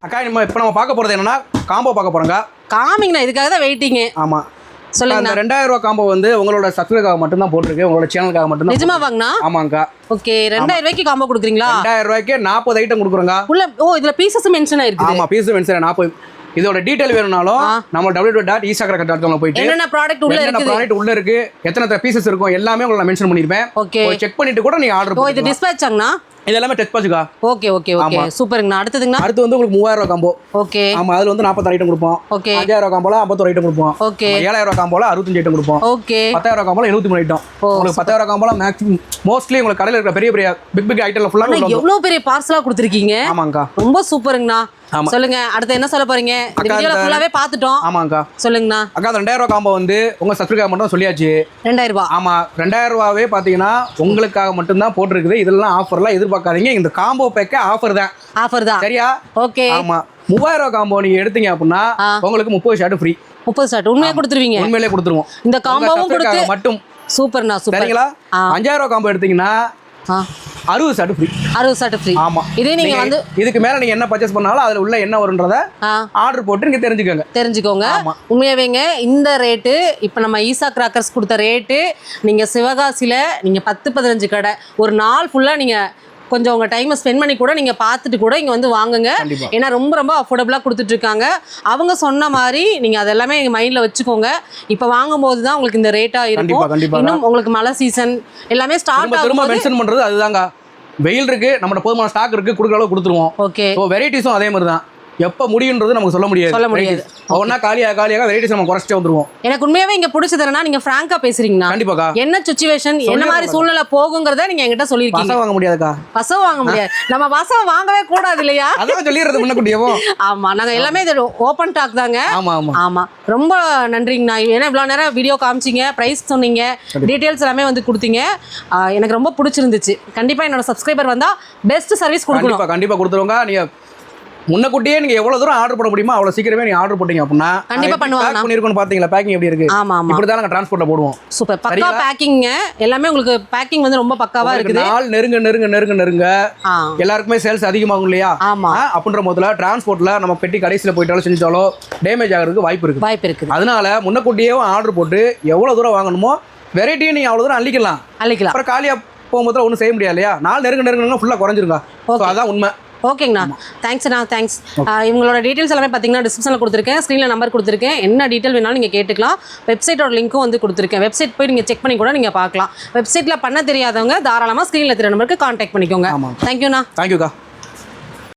S1: அக்கா நம்ம இப்போ நம்ம பார்க்க போறது என்னன்னா காம்போ பார்க்க போறோங்க
S2: காமிங்கண்ணா இதுக்காக தான் வெயிட்டிங்கு
S1: ஆமா.
S2: சொல்லுங்க
S1: அந்த ரெண்டாயிரம் ரூபாய் காம்போ வந்து உங்களோட சப்ஸ்கிரைபுக்காக மட்டும்தான் போட்டிருக்கு. உங்களோட சேனலுக்காக மட்டும்தான்
S2: நிஜமா வாங்கண்ணா
S1: ஆமாங்கக்கா
S2: ஓகே ரெண்டாயிரம் ரூபாய்க்கு காம்போ கொடுக்குறீங்களா?
S1: ரெண்டாயிரம் ரூபாய்க்கு நாற்பது ஐட்டம் கொடுக்குறோங்க.
S2: உள்ள ஓ இதுல பீசஸ் மென்ஷன் ஆயிருக்கு
S1: ஆமா பீஸ் மென்சன் நாற்பது. இதோட டீடைல் வேணும்னாலும் நம்ம டபிள்யூ டாட் ஈசாக்கர் டாட் காம்ல போயிட்டு
S2: என்னென்ன ப்ராடக்ட் உள்ள இருக்குது?
S1: ப்ராடக்ட் உள்ள இருக்கு எத்தனை பீசஸ் இருக்கும் எல்லாமே உங்களுக்கு நான் மென்ஷன் பண்ணிருப்பேன்
S2: ஓகே
S1: செக் பண்ணிட்டு கூட நீங்க ஆர்டர்
S2: ஓ இது
S1: பண்ணுங்க
S2: டிஸ்பேச் ஆங்கண்ணா
S1: இது எல்லாமே டச் பாச்சுக்கா
S2: ஓகே ஓகே ஓகே சூப்பருங்கண்ணா அடுத்ததுங்கண்ணா
S1: அடுத்து வந்து உங்களுக்கு மூவாயிரம் ரூபாய் காம்போ
S2: ஓகே
S1: ஆமா அதுல வந்து நாற்பத்தாறு ஐட்டம் கொடுப்போம்.
S2: ஓகே
S1: அஞ்சாயிரம் ரூபாய் காம்போல ஐம்பத்தொரு ஐட்டம் கொடுப்போம்.
S2: ஓகே
S1: ஏழாயிரம் ரூபாய் காம்போல அறுபத்தஞ்சு ஐட்டம் கொடுப்போம்.
S2: ஓகே
S1: பத்தாயிரம் ரூபாய் காம்போல எழுபத்தி மூணு ஐட்டம் உங்களுக்கு பத்தாயிரம் ரூபாய் காம்போல மேக்ஸிமம் மோஸ்ட்லி உங்களுக்கு கடையில் இருக்கிற பெரிய பெரிய பிக் பிக் ஐட்டம்ல ஃபுல்லாக
S2: அண்ணா எவ்வளவு பெரிய பார்சலா கொடுத்துருக்கீங்க?
S1: ஆமாங்கக்கா
S2: ரொம்ப சூப்பருங்கண்ணா
S1: ஆமா.
S2: சொல்லுங்க அடுத்து என்ன சொல்ல போறீங்க? வீடியோல ஃபுல்லாவே பார்த்துட்டோம்.
S1: ஆமாங்கக்கா
S2: சொல்லுங்கண்ணா.
S1: அக்கா ரெண்டாயிரம் ரூபாய் காம்போ வந்து உங்க சப்ஸ்கிரைபர் மட்டும் சொல்லியாச்சு.
S2: ரெண்டாயிரம் ரூபாய்
S1: ஆமா ரெண்டாயிரம் ரூபாவே பாத்தீங்கன்னா உங்களுக்காக மட்டும்தான் போட்டிருக்குது. இதெல்லாம் ஆஃபர்லாம் எதிர்பார்க்காதீங்க இந்த காம்போ பேக்கே ஆஃபர் தான்.
S2: ஆஃபர் தான்.
S1: சரியா?
S2: ஓகே
S1: ஆமா. மூவாயிரம் ரூபாய் காம்போ நீங்க எடுத்தீங்க அப்படின்னா. உங்களுக்கு முப்பது ஷர்ட் ஃப்ரீ
S2: முப்பது ஷர்ட் உண்மையா கொடுத்துருவீங்க.
S1: உண்மையிலே கொடுத்துருவோம்.
S2: இந்த காம்போவும் கொடுத்து
S1: மட்டும்.
S2: சூப்பர்ண்ணா சூப்பர்.
S1: சரிங்களா. அஞ்சாயிரம் ரூபாய் காம்போ எடுத்தீங்கன்னா அறுபது ஷர்ட் ஃப்ரீ
S2: அறுபது ஷர்ட் ஃப்ரீ
S1: ஆமா.
S2: இதே நீங்க
S1: நீங்க
S2: வந்து
S1: இதுக்கு மேல நீங்க என்ன பர்ச்சேஸ் பண்ணாலும் அதுல உள்ள என்ன வரும்ன்றத ஆர்டர் போட்டு நீங்க தெரிஞ்சுக்கோங்க.
S2: தெரிஞ்சுக்கோங்க. உண்மையாவேங்க இந்த ரேட்டு இப்போ நம்ம ஈசா கிராக்கர்ஸ் கொடுத்த ரேட்டு நீங்கள் சிவகாசியில் நீங்கள் பத்து பதினஞ்சு கடை ஒரு நாள் ஃபுல்லாக நீங்கள் கொஞ்சம் உங்கள் டைமை ஸ்பெண்ட் பண்ணி கூட நீங்கள் பார்த்துட்டு கூட இங்கே வந்து வாங்குங்க. ஏன்னா ரொம்ப ரொம்ப அஃபோர்டபுளாக கொடுத்துட்ருக்காங்க. அவங்க சொன்ன மாதிரி நீங்கள் அதெல்லாமே எங்கள் மைண்டில் வச்சுக்கோங்க. இப்போ வாங்கும்போது தான் உங்களுக்கு இந்த ரேட்டாக இருக்கும். இன்னும் உங்களுக்கு மழை சீசன் எல்லாமே ஸ்டார்ட்
S1: மென்ஷன் பண்றது அதுதாங்க. வெயில் இருக்கு நம்மகிட்ட போதுமான ஸ்டாக் இருக்கு கொடுக்குற அளவு கொடுத்துருவோம்.
S2: ஓகே
S1: வெரைட்டிஸும் அதே மாதிரி தான் எப்போ முடியுன்றது நமக்கு சொல்ல முடியாது.
S2: சொல்ல முடியாது.
S1: ஒவ்வொன்றா காலியாக காலியாக வெரைட்டிஸ் நம்ம குறைச்சிட்டே வந்துருவோம்.
S2: எனக்கு உண்மையாவே இங்கே பிடிச்சது என்னன்னா நீங்கள் ஃப்ராங்காக பேசுறீங்கண்ணா.
S1: கண்டிப்பாக்கா.
S2: என்ன சுச்சுவேஷன் என்ன மாதிரி சூழ்நிலை போகுங்கிறத நீங்கள் என்கிட்ட சொல்லியிருக்கீங்க.
S1: பசங்க வாங்க முடியாதுக்கா.
S2: வசவு வாங்க முடியாது. நம்ம வசவு வாங்கவே கூடாது இல்லையா?
S1: அதான் சொல்லிடுறது முன்னக்குட்டியவோ
S2: ஆமா நாங்க எல்லாமே இது ஓப்பன் டாக் தாங்க.
S1: ஆமா ஆமா.
S2: ஆமா. ரொம்ப நன்றிங்கண்ணா. ஏன்னா இவ்வளோ நேரம் வீடியோ காமிச்சிங்க ப்ரைஸ் சொன்னீங்க டீட்டெயில்ஸ் எல்லாமே வந்து கொடுத்தீங்க. எனக்கு ரொம்ப பிடிச்சிருந்துச்சு. கண்டிப்பா என்னோட சப்ஸ்கிரைபர் வந்தா பெஸ்ட் சர்வீஸ் கொடுக்கணும்.
S1: கண்டிப்பா கண்டிப்பா கொடுத்துருவோங்க நீங்க முன்னக்கூட்டியே நீங்கள் எவ்வளோ தூரம் ஆர்டர் பண்ண முடியுமோ அவ்வளோ சீக்கிரமே நீங்கள் ஆர்டர் போட்டீங்க அப்படின்னா
S2: கண்டிப்பா பண்ணுவாங்க.
S1: பேக் பண்ணியிருக்கோன்னு பார்த்தீங்களா பேக்கிங் எப்படி இருக்கு?
S2: ஆமா ஆமா.
S1: இப்படி தான் நாங்கள் டிரான்ஸ்போர்ட்டில் போடுவோம்.
S2: சூப்பர். பக்கா? பேக்கிங்க எல்லாமே உங்களுக்கு பேக்கிங் வந்து ரொம்ப பக்காவா இருக்குது.
S1: நாள் நெருங்க நெருங்க நெருங்க நெருங்க எல்லாருக்குமே சேல்ஸ் அதிகமாகும் இல்லையா?
S2: ஆமா.
S1: அப்படின்ற போதுல டிரான்ஸ்போர்ட்ல நம்ம பெட்டி கடைசியில் போயிட்டாலும் செஞ்சாலும் டேமேஜ் ஆகிறதுக்கு வாய்ப்பு இருக்கு
S2: வாய்ப்பு இருக்குது.
S1: அதனால முன்னக்கூட்டியே ஆர்டர் போட்டு எவ்வளோ தூரம் வாங்கணுமோ வெரைட்டியும் நீங்கள் அவ்வளோ தூரம் அள்ளிக்கலாம்.
S2: அழிக்கலாம்
S1: அப்புறம் காலியாக போகும்போது ஒன்றும் செய்ய முடியாது இல்லையா? நாள் நெருங்க நெருங்க ஃபுல்லாக குறைஞ்சிருங்க ஸோ அதான் உண்மை.
S2: ஓகேங்கண்ணா. தேங்க்ஸ்ண்ணா தேங்க்ஸ் இவங்களோட டீட்டெயில்ஸ் எல்லாமே பார்த்தீங்கன்னா டிஸ்கிரிப்ஷனில் கொடுத்துருக்கேன். ஸ்க்ரீனில் நம்பர் கொடுத்துருக்கேன். என்ன டீட்டெயில் வேணாலும் நீங்கள் கேட்டுக்கலாம். வெப்சைட்டோட லிங்க்கும் வந்து கொடுத்துருக்கேன். வெப்சைட் போய் நீங்கள் செக் பண்ணி கூட நீங்கள் பார்க்கலாம். வெப்சைட்டில் பண்ண தெரியாதவங்க தாராளமாக ஸ்க்ரீனில் தெரிய நம்பருக்கு காண்டாக்ட் பண்ணிக்கோங்க. தேங்க்யூண்ணா
S1: தேங்க்யூக்கா